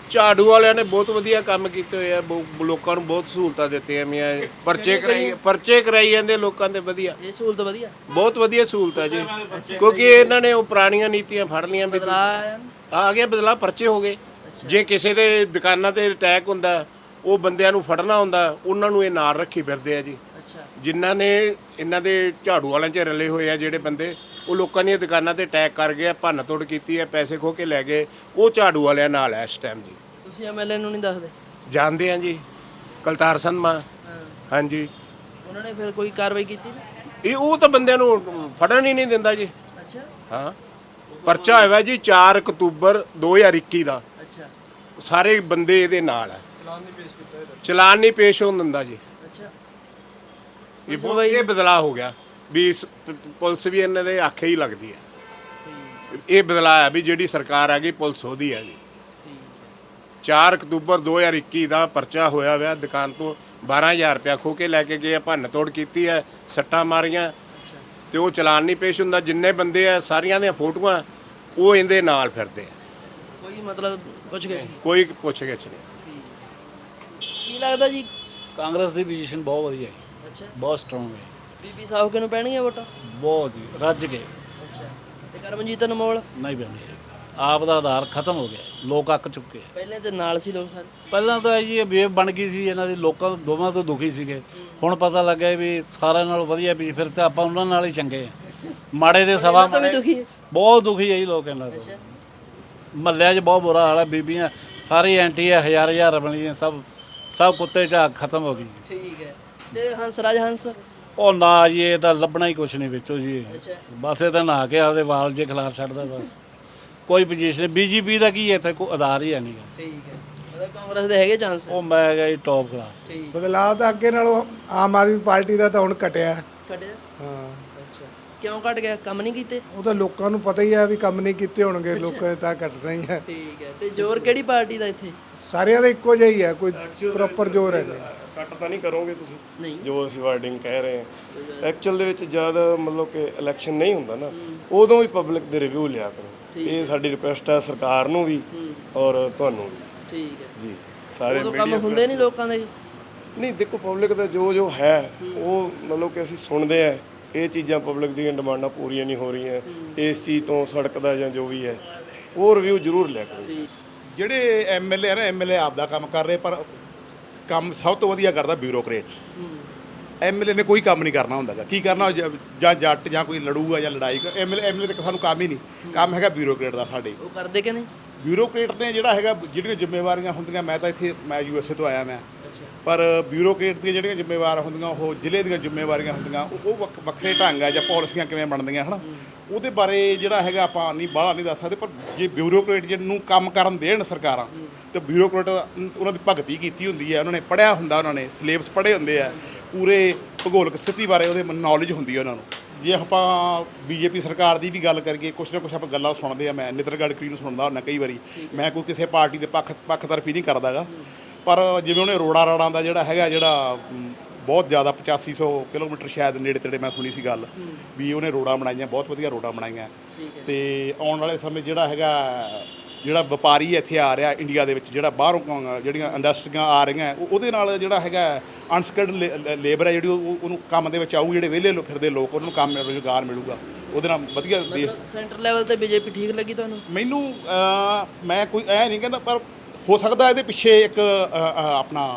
ਝਾੜੂ ਵਾਲਿਆਂ ਨੇ ਬਹੁਤ ਵਧੀਆ ਕੰਮ ਕੀਤੇ ਹੋਏ ਆ ਬਹੁ- ਲੋਕਾਂ ਨੂੰ ਬਹੁਤ ਸਹੂਲਤਾਂ ਦਿੱਤੀਆਂ ਮੀਆਂ ਪਰਚੇ ਕਰਾਈ ਪਰਚੇ ਕਰਾਈ ਜਾਂਦੇ ਲੋਕਾਂ ਦੇ ਵਧੀਆ। ਇਹ ਸਹੂਲਤ ਵਧੀਆ? ਬਹੁਤ ਵਧੀਆ ਸਹੂਲਤ ਹੈ ਜੀ। ਕਿਉਂਕਿ ਇਹਨਾਂ ਨੇ ਉਹ ਪੁਰਾਣੀਆਂ ਨੀਤੀਆਂ ਫੜ ਲੀਆਂ ਵੀ ਬਦਲਾ। ਆ ਗਿਆ ਬਦਲਾ ਪਰਚੇ ਹੋ ਗਏ। ਜੇ ਕਿਸੇ ਦੇ ਦੁਕਾਨਾਂ ਤੇ ਅਟੈਕ ਹੁੰਦਾ ਉਹ ਬੰਦਿਆਂ ਨੂੰ ਫੜਨਾ ਹੁੰਦਾ ਉਹਨਾਂ ਨੂੰ ਇਹ ਨਾਲ ਰੱਖੀ ਫਿਰਦੇ ਆ ਜੀ। ਅੱਛਾ। ਜਿਨ੍ਹਾਂ ਨੇ ਇਹਨਾਂ ਦੇ ਝਾੜੂ ਵਾਲਿਆਂ 'ਚ ਰਲੇ ਹੋਏ ਆ ਜਿਹੜੇ ਬੰਦੇ ਉਹ ਲੋਕਾਂ ਦੀਆਂ ਦੁਕਾਨਾਂ ਤੇ ਅਟੈਕ ਕਰ ਗਏ ਆ ਭੰਨ ਤੋੜ ਕੀਤੀ ਹੈ ਪੈਸੇ ਖੋ ਕੇ ਲੈ ਗਏ। ਉਹ ਝਾੜੂ ਵਾਲਿਆਂ ਨਾਲ ਹੈ ਇਸ ਟਾਈਮ ਜੀ। ਤੁਸੀਂ ਐਮਐਲਏ ਨੂੰ ਨਹੀਂ ਦੱਸਦੇ? ਜਾਣਦੇ ਆ ਜੀ। ਕਲਤਾਰ ਸੰਧਮਾ ਹਾਂ। ਹਾਂਜੀ। ਉਹਨਾਂ ਨੇ ਫਿਰ ਕੋਈ ਕਾਰਵਾਈ ਕੀਤੀ ਨਹੀਂ? ਇਹ ਉਹ ਤਾਂ ਬੰਦਿਆਂ ਨੂੰ ਫੜਨ ਹੀ ਨਹੀਂ ਦਿੰਦਾ ਜੀ। ਅੱਛਾ। ਹਾਂ। ਪਰਚਾ ਹੋਇਆ ਜੀ 4 ਅਕਤੂਬਰ 2021 ਦਾ। ਅੱਛਾ। ਸਾਰੇ ਬੰਦੇ ਇਹਦੇ ਨਾਲ ਹੈ ਚਲਾਨ ਨਹੀਂ ਪੇਸ਼ ਹੋਣ ਦਿੰਦਾ ਜੀ। ਅੱਛਾ। ਇਹ ਬਹੁਤ ਇਹ ਬਦਲਾਅ ਹੋ ਗਿਆ। ਵੀ ਪੁਲਿਸ ਵੀ ਇਹਨਾਂ ਦੇ ਆਖੇ ਹੀ ਲੱਗਦੀ ਹੈ ਇਹ ਬਦਲਾਅ ਹੈ ਵੀ ਜਿਹੜੀ ਸਰਕਾਰ ਆ ਗਈ ਪੁਲਿਸ ਉਹਦੀ ਹੈ ਜੀ। 4 ਅਕਤੂਬਰ 2021 ਦਾ ਪਰਚਾ ਹੋਇਆ ਹੋਇਆ ਦੁਕਾਨ ਤੋਂ 12000 ਰੁਪਇਆ ਖੋ ਕੇ ਲੈ ਕੇ ਗਏ ਆ, ਭੰਨ ਤੋੜ ਕੀਤੀ ਹੈ ਸੱਟਾਂ ਮਾਰੀਆਂ। ਤੇ ਉਹ ਚਲਾਨ ਨਹੀਂ ਪੇਸ਼ ਹੁੰਦਾ ਜਿੰਨੇ ਬੰਦੇ ਆ ਸਾਰੀਆਂ ਦੀਆਂ ਫੋਟੋਆਂ ਉਹ ਇਹਦੇ ਨਾਲ ਫਿਰਦੇ ਆ। ਕੋਈ ਮਤਲਬ ਪੁੱਛ ਗਏ ਕੋਈ ਪੁੱਛ ਗਿੱਛ ਨਹੀਂ। ਕੀ ਲੱਗਦਾ ਜੀ? ਕਾਂਗਰਸ ਦੀ ਪੋਜੀਸ਼ਨ ਬਹੁਤ ਵਧੀਆ ਹੈ ਅੱਛਾ। ਬਹੁਤ ਸਟਰੋਂਗ ਹੈ। ਬੀਬੀ ਸਾਹਿਬ ਕਿਨੂੰ ਪੈਣਗੀਆਂ ਵੋਟਾਂ? ਬਹੁਤ ਜੀ ਰੱਜ ਕੇ। ਅੱਛਾ। ਤੇ ਕਰਮਜੀਤ ਅਨਮੋਲ? ਨਹੀਂ ਪੈਂਦੀ। ਹੈ। ਆਪ ਦਾ ਆਧਾਰ ਖਤਮ ਹੋ ਗਿਆ ਲੋਕ ਅੱਕ ਚੁੱਕੇ ਆ। ਪਹਿਲੇ ਤੇ ਨਾਲ ਸੀ ਲੋਕ ਸਾਰੇ। ਪਹਿਲਾਂ ਤਾਂ ਜੀ ਇਹ ਵੇਵ ਬਣ ਗਈ ਸੀ ਇਹਨਾਂ ਦੀ ਲੋਕਾਂ ਦੋਵਾਂ ਤੋਂ ਦੁਖੀ ਸੀਗੇ। ਹੁਣ ਪਤਾ ਲੱਗਿਆ ਵੀ ਸਾਰਿਆਂ ਨਾਲੋਂ ਵਧੀਆ ਵੀ ਫਿਰ ਤਾਂ ਆਪਾਂ ਉਹਨਾਂ ਨਾਲ ਹੀ ਚੰਗੇ ਆ ਮਾੜੇ ਦੇ ਸਵਾ ਤਾਂ ਵੀ ਮਾੜੇ। ਦੁਖੀ ਹੈ। ਬਹੁਤ ਦੁਖੀ ਹੈ ਜੀ ਲੋਕ ਇਹਨਾਂ ਤੋਂ। ਮਹੱਲਿਆਂ 'ਚ ਬਹੁਤ ਬੁਰਾ ਹਾਲ ਹੈ ਬੀਬੀਆਂ ਸਾਰੀ ਐਂਟੀ ਹੈ ਹਜ਼ਾਰ ਹਜ਼ਾਰ ਬਣੀਆਂ ਸਭ ਸਭ ਕੁੱਤੇ ਝਾਕ ਖਤਮ ਹੋ ਗਈ ਜੀ। ਠੀਕ ਹੈ। ਤੇ ਹੰਸ ਰਾਜ ਹੰਸ? ਉਹ ਨਾ ਜੀ ਇਹ ਤਾਂ ਲੱਭਣਾ ਹੀ ਕੁਛ ਨਹੀਂ ਵਿੱਚੋਂ ਜੀ। ਬਸ ਇਹ ਤਾਂ ਨਹਾ ਕੇ ਆਪਦੇ ਵਾਲ ਜੇ ਖਿਲਾਰ ਛੱਡਦਾ ਬਸ। ਕੋਈ ਪੋਜੀਸ਼ਨ ਬੀਜੇਪੀ ਦਾ ਕੀ ਹੈ? ਇੱਥੇ ਕੋਈ ਆਧਾਰ ਹੀ ਹੈ ਨਹੀਂ ਗਾ। ਠੀਕ ਹੈ। ਮਤਲਬ ਕਾਂਗਰਸ ਦੇ ਹੈਗੇ ਚਾਂਸ ਉਹ ਮੈਂ ਗਿਆ ਜੀ ਟੌਪ ਕਲਾਸ ਠੀਕ। ਬਦਲਾਅ ਤਾਂ ਅੱਗੇ ਨਾਲੋਂ ਆਮ ਆਦਮੀ ਪਾਰਟੀ ਦਾ ਤਾਂ ਹੁਣ ਘਟਿਆ। ਕੱਢਿਆ ਹਾਂ। ਅੱਛਾ। ਕਿਉਂ ਕੱਟ ਗਿਆ? ਕੰਮ ਨਹੀਂ ਕੀਤੇ? ਉਹ ਤਾਂ ਲੋਕਾਂ ਨੂੰ ਪਤਾ ਹੀ ਹੈ ਵੀ ਕੰਮ ਨਹੀਂ ਕੀਤੇ ਹੋਣਗੇ। ਲੋਕ ਤਾਂ ਘਟਣਾ ਹੀ ਹੈ ਠੀਕ ਹੈ। ਤੇ ਜ਼ੋਰ ਕਿਹੜੀ ਪਾਰਟੀ ਦਾ ਇੱਥੇ? ਸਾਰਿਆਂ ਦਾ ਇੱਕੋ ਜਿਹਾ ਹੀ ਹੈ ਕੋਈ ਪ੍ਰੋਪਰ ਜੋਰ ਹੈ ਨਹੀਂ। ਕੱਟ ਤਾਂ ਨਹੀਂ ਕਰੋਗੇ ਤੁਸੀਂ? ਨਹੀਂ। ਜੋ ਅਸੀਂ ਵਰਡਿੰਗ ਕਹਿ ਰਹੇ ਹਾਂ। ਐਕਚੁਅਲ ਦੇ ਵਿੱਚ ਜਦ ਮਤਲਬ ਕਿ ਇਲੈਕਸ਼ਨ ਨਹੀਂ ਹੁੰਦਾ ਨਾ। ਉਦੋਂ ਹੀ ਪਬਲਿਕ ਦੇ ਰਿਵਿਊ ਲਿਆ ਕਰੋ। ਇਹ ਸਾਡੀ ਰਿਕੁਐਸਟ ਹੈ ਸਰਕਾਰ ਨੂੰ ਵੀ ਔਰ ਤੁਹਾਨੂੰ ਵੀ। ਠੀਕ ਹੈ। ਜੀ ਸਾਰੇ ਉਦੋਂ ਕੰਮ ਹੁੰਦੇ ਨਹੀਂ ਲੋਕਾਂ ਦੇ? ਨਹੀਂ ਦੇਖੋ ਪਬਲਿਕ ਦਾ ਜੋ ਜੋ ਹੈ ਉਹ ਮਤਲਬ ਕਿ ਅਸੀਂ ਸੁਣਦੇ ਆ ਇਹ ਚੀਜ਼ਾਂ ਪਬਲਿਕ ਦੀਆਂ ਡਿਮਾਂਡਾਂ ਪੂਰੀਆਂ ਨਹੀਂ ਹੋ ਰਹੀਆਂ। ਇਸ ਚੀਜ਼ ਤੋਂ ਸੜਕ ਦਾ ਜਾਂ ਜੋ ਵੀ ਹੈ ਉਹ ਰਿਵਿਊ ਜ਼ਰੂਰ ਲਿਆ ਕਰੋ। ਜਿਹੜੇ ਐਮਐਲਏ ਆ ਨਾ ਐਮਐਲਏ ਆਪਦਾ ਕੰਮ ਕਰ ਰਹੇ ਪਰ ਕੰਮ ਸਭ ਤੋਂ ਵਧੀਆ ਕਰਦਾ ਬਿਊਰੋਕਰੇਟ ਐਮਐਲਏ ਨੇ ਕੋਈ ਕੰਮ ਨਹੀਂ ਕਰਨਾ ਹੁੰਦਾ ਗਾ। ਕੀ ਕਰਨਾ ਜ- ਜੱਟ ਜਾਂ ਕੋਈ ਲੜੂਗਾ ਜਾਂ ਲੜਾਈ ਐਮਐਲਏ ਐਮਐਲਏ ਤੇ ਸਾਨੂੰ ਕੰਮ ਹੀ ਨਹੀਂ। ਕੰਮ ਹੈਗਾ ਬਿਊਰੋਕਰੇਟ ਦਾ ਸਾਡੇ। ਉਹ ਕਰਦੇ ਕਿ ਨਹੀਂ? ਬਿਊਰੋਕਰੇਟ ਨੇ ਜਿਹੜਾ ਹੈਗਾ ਜਿਹੜੀਆਂ ਜ਼ਿੰਮੇਵਾਰੀਆਂ ਹੁੰਦੀਆਂ ਮੈਂ ਤਾਂ ਇੱਥੇ ਮੈਂ ਯੂਐਸਏ ਤੋਂ ਆਇਆ ਮੈਂ। ਪਰ ਬਿਊਰੋਕਰੇਟ ਦੀਆਂ ਜਿਹੜੀਆਂ ਜ਼ਿੰਮੇਵਾਰ ਹੁੰਦੀਆਂ ਉਹ ਜ਼ਿਲ੍ਹੇ ਦੀਆਂ ਜ਼ਿੰਮੇਵਾਰੀਆਂ ਹੁੰਦੀਆਂ ਉਹ- ਉਹ ਵੱਖ- ਵੱਖਰੇ ਢੰਗ ਆ ਜਾਂ ਪਾਲਿਸੀਆਂ ਕਿਵੇਂ ਬਣਦੀਆਂ ਹਨਾ? ਉਹਦੇ ਬਾਰੇ ਜਿਹੜਾ ਹੈਗਾ ਆਪਾਂ ਨਹੀਂ ਬਾਹਲਾ ਨਹੀਂ ਦੱਸ ਸਕਦੇ ਪਰ ਜੇ ਬਿਊਰੋਕਰੇਟ ਜਿਹਨੂੰ ਕੰਮ ਕਰਨ ਦੇਣ ਸਰਕਾਰਾਂ ਤੇ ਬਿਊਰੋਕਰੇਟ ਉਹਨਾਂ ਦੀ ਭਗਤੀ ਕੀਤੀ ਹੁੰਦੀ ਹੈ ਉਹਨਾਂ ਨੇ ਪੜ੍ਹਿਆ ਹੁੰਦਾ ਉਹਨਾਂ ਨੇ ਸਿਲੇਬਸ ਪੜ੍ਹੇ ਹੁੰਦੇ ਆ। ਪੂਰੇ ਭੂਗੋਲਿਕ ਸਥਿਤੀ ਬਾਰੇ ਉਹਦੇ ਨੌਲੇਜ ਹੁੰਦੀ ਹੈ ਉਹਨਾਂ ਨੂੰ। ਜੇ ਆਪਾਂ ਬੀਜੇਪੀ ਸਰਕਾਰ ਦੀ ਵੀ ਗੱਲ ਕਰੀਏ ਕੁਛ ਨਾ ਕੁਛ ਆਪਾਂ ਗੱਲਾਂ ਸੁਣਦੇ ਆ ਮੈਂ ਨਿਤਰ ਗਡਕਰੀ ਨੂੰ ਸੁਣਦਾ ਹੁੰਦਾ ਕਈ ਵਾਰੀ। ਮੈਂ ਕੋਈ ਕਿਸੇ ਪਾਰਟੀ ਦੇ ਪੱਖ ਪੱਖਤਰਫੀ ਨਹੀਂ ਕਰਦਾਗਾ। ਪਰ ਜਿਵੇਂ ਉਹਨੇ ਰੋੜਾ ਰਾੜਾਂ ਦਾ ਜਿਹੜਾ ਹੈਗਾ ਜਿਹੜਾ ਬਹੁਤ ਜ਼ਿਆਦਾ 8500 ਕਿਲੋਮੀਟਰ ਸ਼ਾਇਦ ਨੇੜੇ ਤੇੜੇ ਮੈਂ ਸੁਣੀ ਸੀ ਗੱਲ ਵੀ ਉਹਨੇ ਰੋਡਾਂ ਬਣਾਈਆਂ ਬਹੁਤ ਵਧੀਆ ਰੋਡਾਂ ਬਣਾਈਆਂ। ਤੇ ਆਉਣ ਵਾਲੇ ਸਮੇਂ ਜਿਹੜਾ ਹੈਗਾ ਜਿਹੜਾ ਵਪਾਰੀ ਇੱਥੇ ਆ ਰਿਹਾ ਇੰਡੀਆ ਦੇ ਵਿੱਚ ਜਿਹੜਾ ਬਾਹਰੋਂ ਜਿਹੜੀਆਂ ਇੰਡਸਟਰੀਆਂ ਆ ਰਹੀਆਂ ਉਹ- ਉਹਦੇ ਨਾਲ ਜਿਹੜਾ ਹੈਗਾ ਅਨਸਕਿਲਡ ਲੇਬਰ ਹੈ ਜਿਹੜੀ ਉਹ- ਉਹਨੂੰ ਕੰਮ ਦੇ ਵਿੱਚ ਆਊ ਜਿਹੜੇ ਵਿਹਲੇ ਫਿਰਦੇ ਲੋਕ ਉਹਨਾਂ ਨੂੰ ਕੰਮ ਰੁਜ਼ਗਾਰ ਮਿਲੂਗਾ। ਉਹਦੇ ਨਾਲ ਵਧੀਆ ਦੇਸ਼ ਸੈਂਟਰ ਲੈਵਲ ਤੇ ਬੀਜੇਪੀ ਠੀਕ ਲੱਗੀ ਤੁਹਾਨੂੰ? ਮੈਨੂੰ ਮੈਂ ਕੋਈ ਐ ਨਹੀਂ ਕਹਿੰਦਾ ਪਰ ਹੋ ਸਕਦਾ ਇਹਦੇ ਪਿੱਛੇ ਇੱਕ ਆਪਣਾ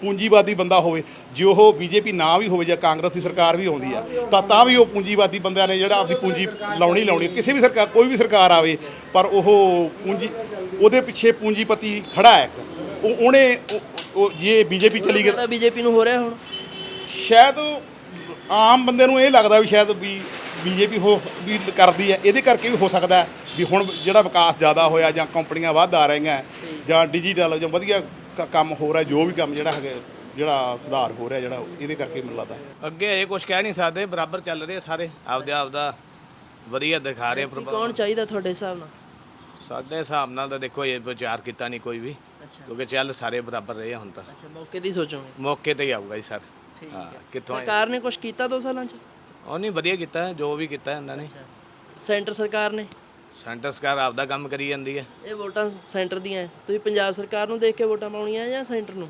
ਪੂੰਜੀਵਾਦੀ ਬੰਦਾ ਹੋਵੇ ਜੇ ਉਹ ਬੀਜੇਪੀ ਨਾ ਵੀ ਹੋਵੇ ਜਾਂ ਕਾਂਗਰਸ ਦੀ ਸਰਕਾਰ ਵੀ ਆਉਂਦੀ ਆ ਤਾਂ ਤਾਂ ਵੀ ਉਹ ਪੂੰਜੀਵਾਦੀ ਬੰਦਿਆਂ ਨੇ ਜਿਹੜਾ ਆਪਦੀ ਪੂੰਜੀ ਲਾਉਣੀ ਲਾਉਣੀ ਕਿਸੇ ਵੀ ਸਰਕਾਰ ਕੋਈ ਵੀ ਸਰਕਾਰ ਆਵੇ ਪਰ ਉਹ ਪੂੰਜੀ ਉਹਦੇ ਪਿੱਛੇ ਪੂੰਜੀਪਤੀ ਖੜਾ ਹੈ ਇੱਕ। ਉਹ ਉਹਨੇ ਉਹ- ਉਹ ਜੇ ਬੀਜੇਪੀ ਚਲੀ ਗਈ ਤਾਂ ਬੀਜੇਪੀ ਨੂੰ ਹੋ ਰਿਹਾ ਹੁਣ। ਸ਼ਾਇਦ ਆਮ ਬੰਦੇ ਨੂੰ ਇਹ ਲੱਗਦਾ ਵੀ ਸ਼ਾਇਦ ਵੀ ਬੀਜੇਪੀ ਹੋ ਵੀ ਕਰਦੀ ਹੈ ਇਹਦੇ ਕਰਕੇ ਵੀ ਹੋ ਸਕਦਾ ਵੀ ਹੁਣ ਜਿਹੜਾ ਵਿਕਾਸ ਜ਼ਿਆਦਾ ਹੋਇਆ ਜਾਂ ਕੰਪਨੀਆਂ ਵੱਧ ਆ ਰਹੀਆਂ ਜਾਂ ਡਿਜੀਟਲ ਜਾਂ ਵਧੀਆ ਕੰਮ ਹੋ ਰਿਹਾ ਜੋ ਵੀ ਕੰਮ ਜਿਹੜਾ ਹੈਗਾ ਜਿਹੜਾ ਸੁਧਾਰ ਹੋ ਰਿਹਾ ਜਿਹੜਾ ਇਹਦੇ ਕਰਕੇ ਮੈਨੂੰ ਲੱਗਦਾ ਅੱਗੇ ਇਹ ਕੁਝ ਕਹਿ ਨਹੀਂ ਸਕਦੇ ਬਰਾਬਰ ਚੱਲ ਰਹੇ ਸਾਰੇ ਆਪਦੇ ਆਪਦਾ ਵਧੀਆ ਦਿਖਾ ਰਹੇ ਕੌਣ ਚਾਹੀਦਾ ਤੁਹਾਡੇ ਹਿਸਾਬ ਨਾਲ? ਸਾਡੇ ਹਿਸਾਬ ਨਾਲ ਤਾਂ ਦੇਖੋ ਇਹ ਵਿਚਾਰ ਕੀਤਾ ਨਹੀਂ ਕੋਈ ਵੀ ਕਿਉਂਕਿ ਚੱਲ ਸਾਰੇ ਬਰਾਬਰ ਰਹੇ ਹੁਣ ਤਾਂ। ਅੱਛਾ ਮੌਕੇ ਦੀ ਸੋਚੋਗੇ? ਮੌਕੇ ਤੇ ਹੀ ਆਊਗਾ ਜੀ ਸਰ। ਠੀਕ ਹਾਂ ਕਿੱਥੋਂ? ਸਰਕਾਰ ਨੇ ਕੁਝ ਕੀਤਾ ਦੋ ਸਾਲਾਂ 'ਚ? ਉਹ ਨਹੀਂ ਵਧੀਆ ਕੀਤਾ ਹੈ, ਜੋ ਵੀ ਕੀਤਾ ਇਹਨਾਂ ਨੇ। ਸੈਂਟਰ ਸਰਕਾਰ ਨੇ? ਸੈਂਟਰ ਸਰਕਾਰ ਆਪਦਾ ਕੰਮ ਕਰੀ ਜਾਂਦੀ ਹੈ। ਇਹ ਵੋਟਾਂ ਸੈਂਟਰ ਦੀਆਂ ਹੈ। ਤੁਸੀਂ ਪੰਜਾਬ ਸਰਕਾਰ ਨੂੰ ਦੇਖ ਕੇ ਵੋਟਾਂ ਪਾਉਣੀਆਂ ਜਾਂ ਸੈਂਟਰ ਨੂੰ?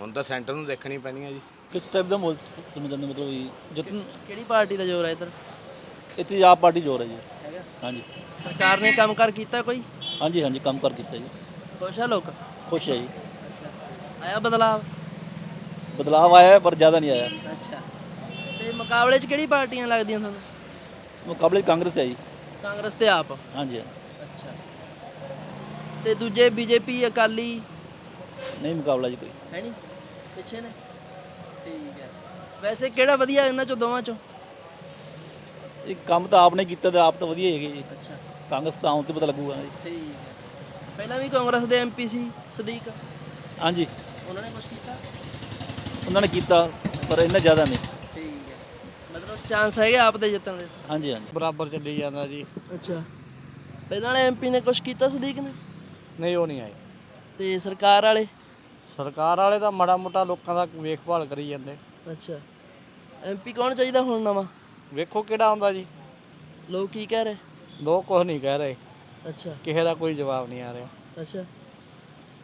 ਹੁਣ ਤਾਂ ਸੈਂਟਰ ਨੂੰ ਦੇਖਣੀ ਪੈਣੀ ਹੈ ਜੀ। ਕਿਸ ਟਾਈਪ ਦਾ ਮੋਲ ਸੁਣਨਾ ਚਾਹੁੰਦੇ ਮਤਲਬ ਵੀ ਜਿਤਨ ਕਿਹੜੀ ਪਾਰਟੀ ਦਾ ਜ਼ੋਰ ਹੈ ਇੱਧਰ? ਇੱਥੇ ਆਪ ਪਾਰਟੀ ਜੋਰ ਹੈ ਜੀ। ਹੈਗਾ? ਹਾਂਜੀ। ਸਰਕਾਰ ਨੇ ਕੰਮ ਕਰ ਕੀਤਾ ਕੋਈ? ਹਾਂਜੀ ਹਾਂਜੀ ਕੰਮ ਕਰ ਕੀਤਾ ਜੀ। ਖੁਸ਼ ਆ ਲੋਕ? ਖੁਸ਼ ਹੈ ਜੀ। ਅੱਛਾ। ਆਇਆ ਬਦਲਾਵ? ਬਦਲਾਅ ਆਇਆ ਹੈ, ਪਰ ਜ਼ਿਆਦਾ ਨਹੀਂ ਆਇਆ। ਅੱਛਾ। ਤੇ ਮੁਕਾਬਲੇ 'ਚ ਕਿਹੜੀ ਪਾਰਟੀਆਂ ਲੱਗਦੀਆਂ ਤੁਹਾਨੂੰ? ਮੁਕਾਬਲੇ 'ਚ ਕਾਂਗਰਸ ਹੈ ਜੀ। ਕਾਂਗਰਸ ਤੇ ਆਪ? ਹਾਂਜੀ ਅੱਛਾ। ਤੇ ਦੂਜੇ ਬੀਜੇਪੀ ਅਕਾਲੀ? ਨਹੀਂ ਮੁਕਾਬਲਾ ਜੀ ਕੋਈ। ਹੈ ਨਹੀਂ? ਪਿੱਛੇ ਨੇ? ਠੀਕ ਹੈ। ਵੈਸੇ ਕਿਹੜਾ ਵਧੀਆ ਇਹਨਾਂ ਚੋਂ ਦੋਵਾਂ ਚੋਂ? ਇਹ ਕੰਮ ਤਾਂ ਆਪ ਨੇ ਕੀਤਾ ਤੇ ਆਪ ਤਾਂ ਵਧੀਆ ਹੈਗੇ ਜੀ। ਅੱਛਾ। ਕਾਂਗਰਸ ਤਾਂ ਆਉਂ ਤੇ ਪਤਾ ਲੱਗੂਗਾ ਜੀ। ਠੀਕ ਹੈ। ਪਹਿਲਾਂ ਵੀ ਕਾਂਗਰਸ ਦੇ ਐਮਪੀ ਸੀ ਸਦੀਕ? ਹਾਂਜੀ। ਉਹਨਾਂ ਨੇ ਕੁਝ ਕੀਤਾ? ਉਹਨਾਂ ਨੇ ਕੀਤਾ ਪਰ ਇੰਨਾ ਜ਼ਿਆਦਾ ਨਹੀਂ। ਚਾਂਸ ਹੈਗੇ ਆਪ ਦੇ ਜਿੱਤਣ ਦੇ। ਹਾਂਜੀ ਹਾਂਜੀ। ਬਰਾਬਰ ਚੱਲੀ ਜਾਂਦਾ ਜੀ। ਅੱਛਾ। ਪਹਿਲਾਂ ਵਾਲੇ ਐਮਪੀ ਨੇ ਕੁਝ ਕੀਤਾ ਸਦੀਕ ਨੇ? ਨਹੀਂ ਉਹ ਨਹੀਂ ਆਏ। ਤੇ ਸਰਕਾਰ ਵਾਲੇ? ਸਰਕਾਰ ਵਾਲੇ ਤਾਂ ਮਾੜਾ ਮੋਟਾ ਲੋਕਾਂ ਦਾ ਵੇਖਭਾਲ ਕਰੀ ਜਾਂਦੇ। ਅੱਛਾ। ਐਮਪੀ ਕੌਣ ਚਾਹੀਦਾ ਹੁਣ ਨਵਾਂ? ਵੇਖੋ ਕਿਹੜਾ ਆਉਂਦਾ ਜੀ। ਲੋਕ ਕੀ ਕਹਿ ਰਹੇ? ਲੋਕ ਕੁਝ ਨਹੀਂ ਕਹਿ ਰਹੇ। ਅੱਛਾ। ਕਿਸੇ ਦਾ ਕੋਈ ਜਵਾਬ ਨਹੀਂ ਆ ਰਿਹਾ। ਅੱਛਾ।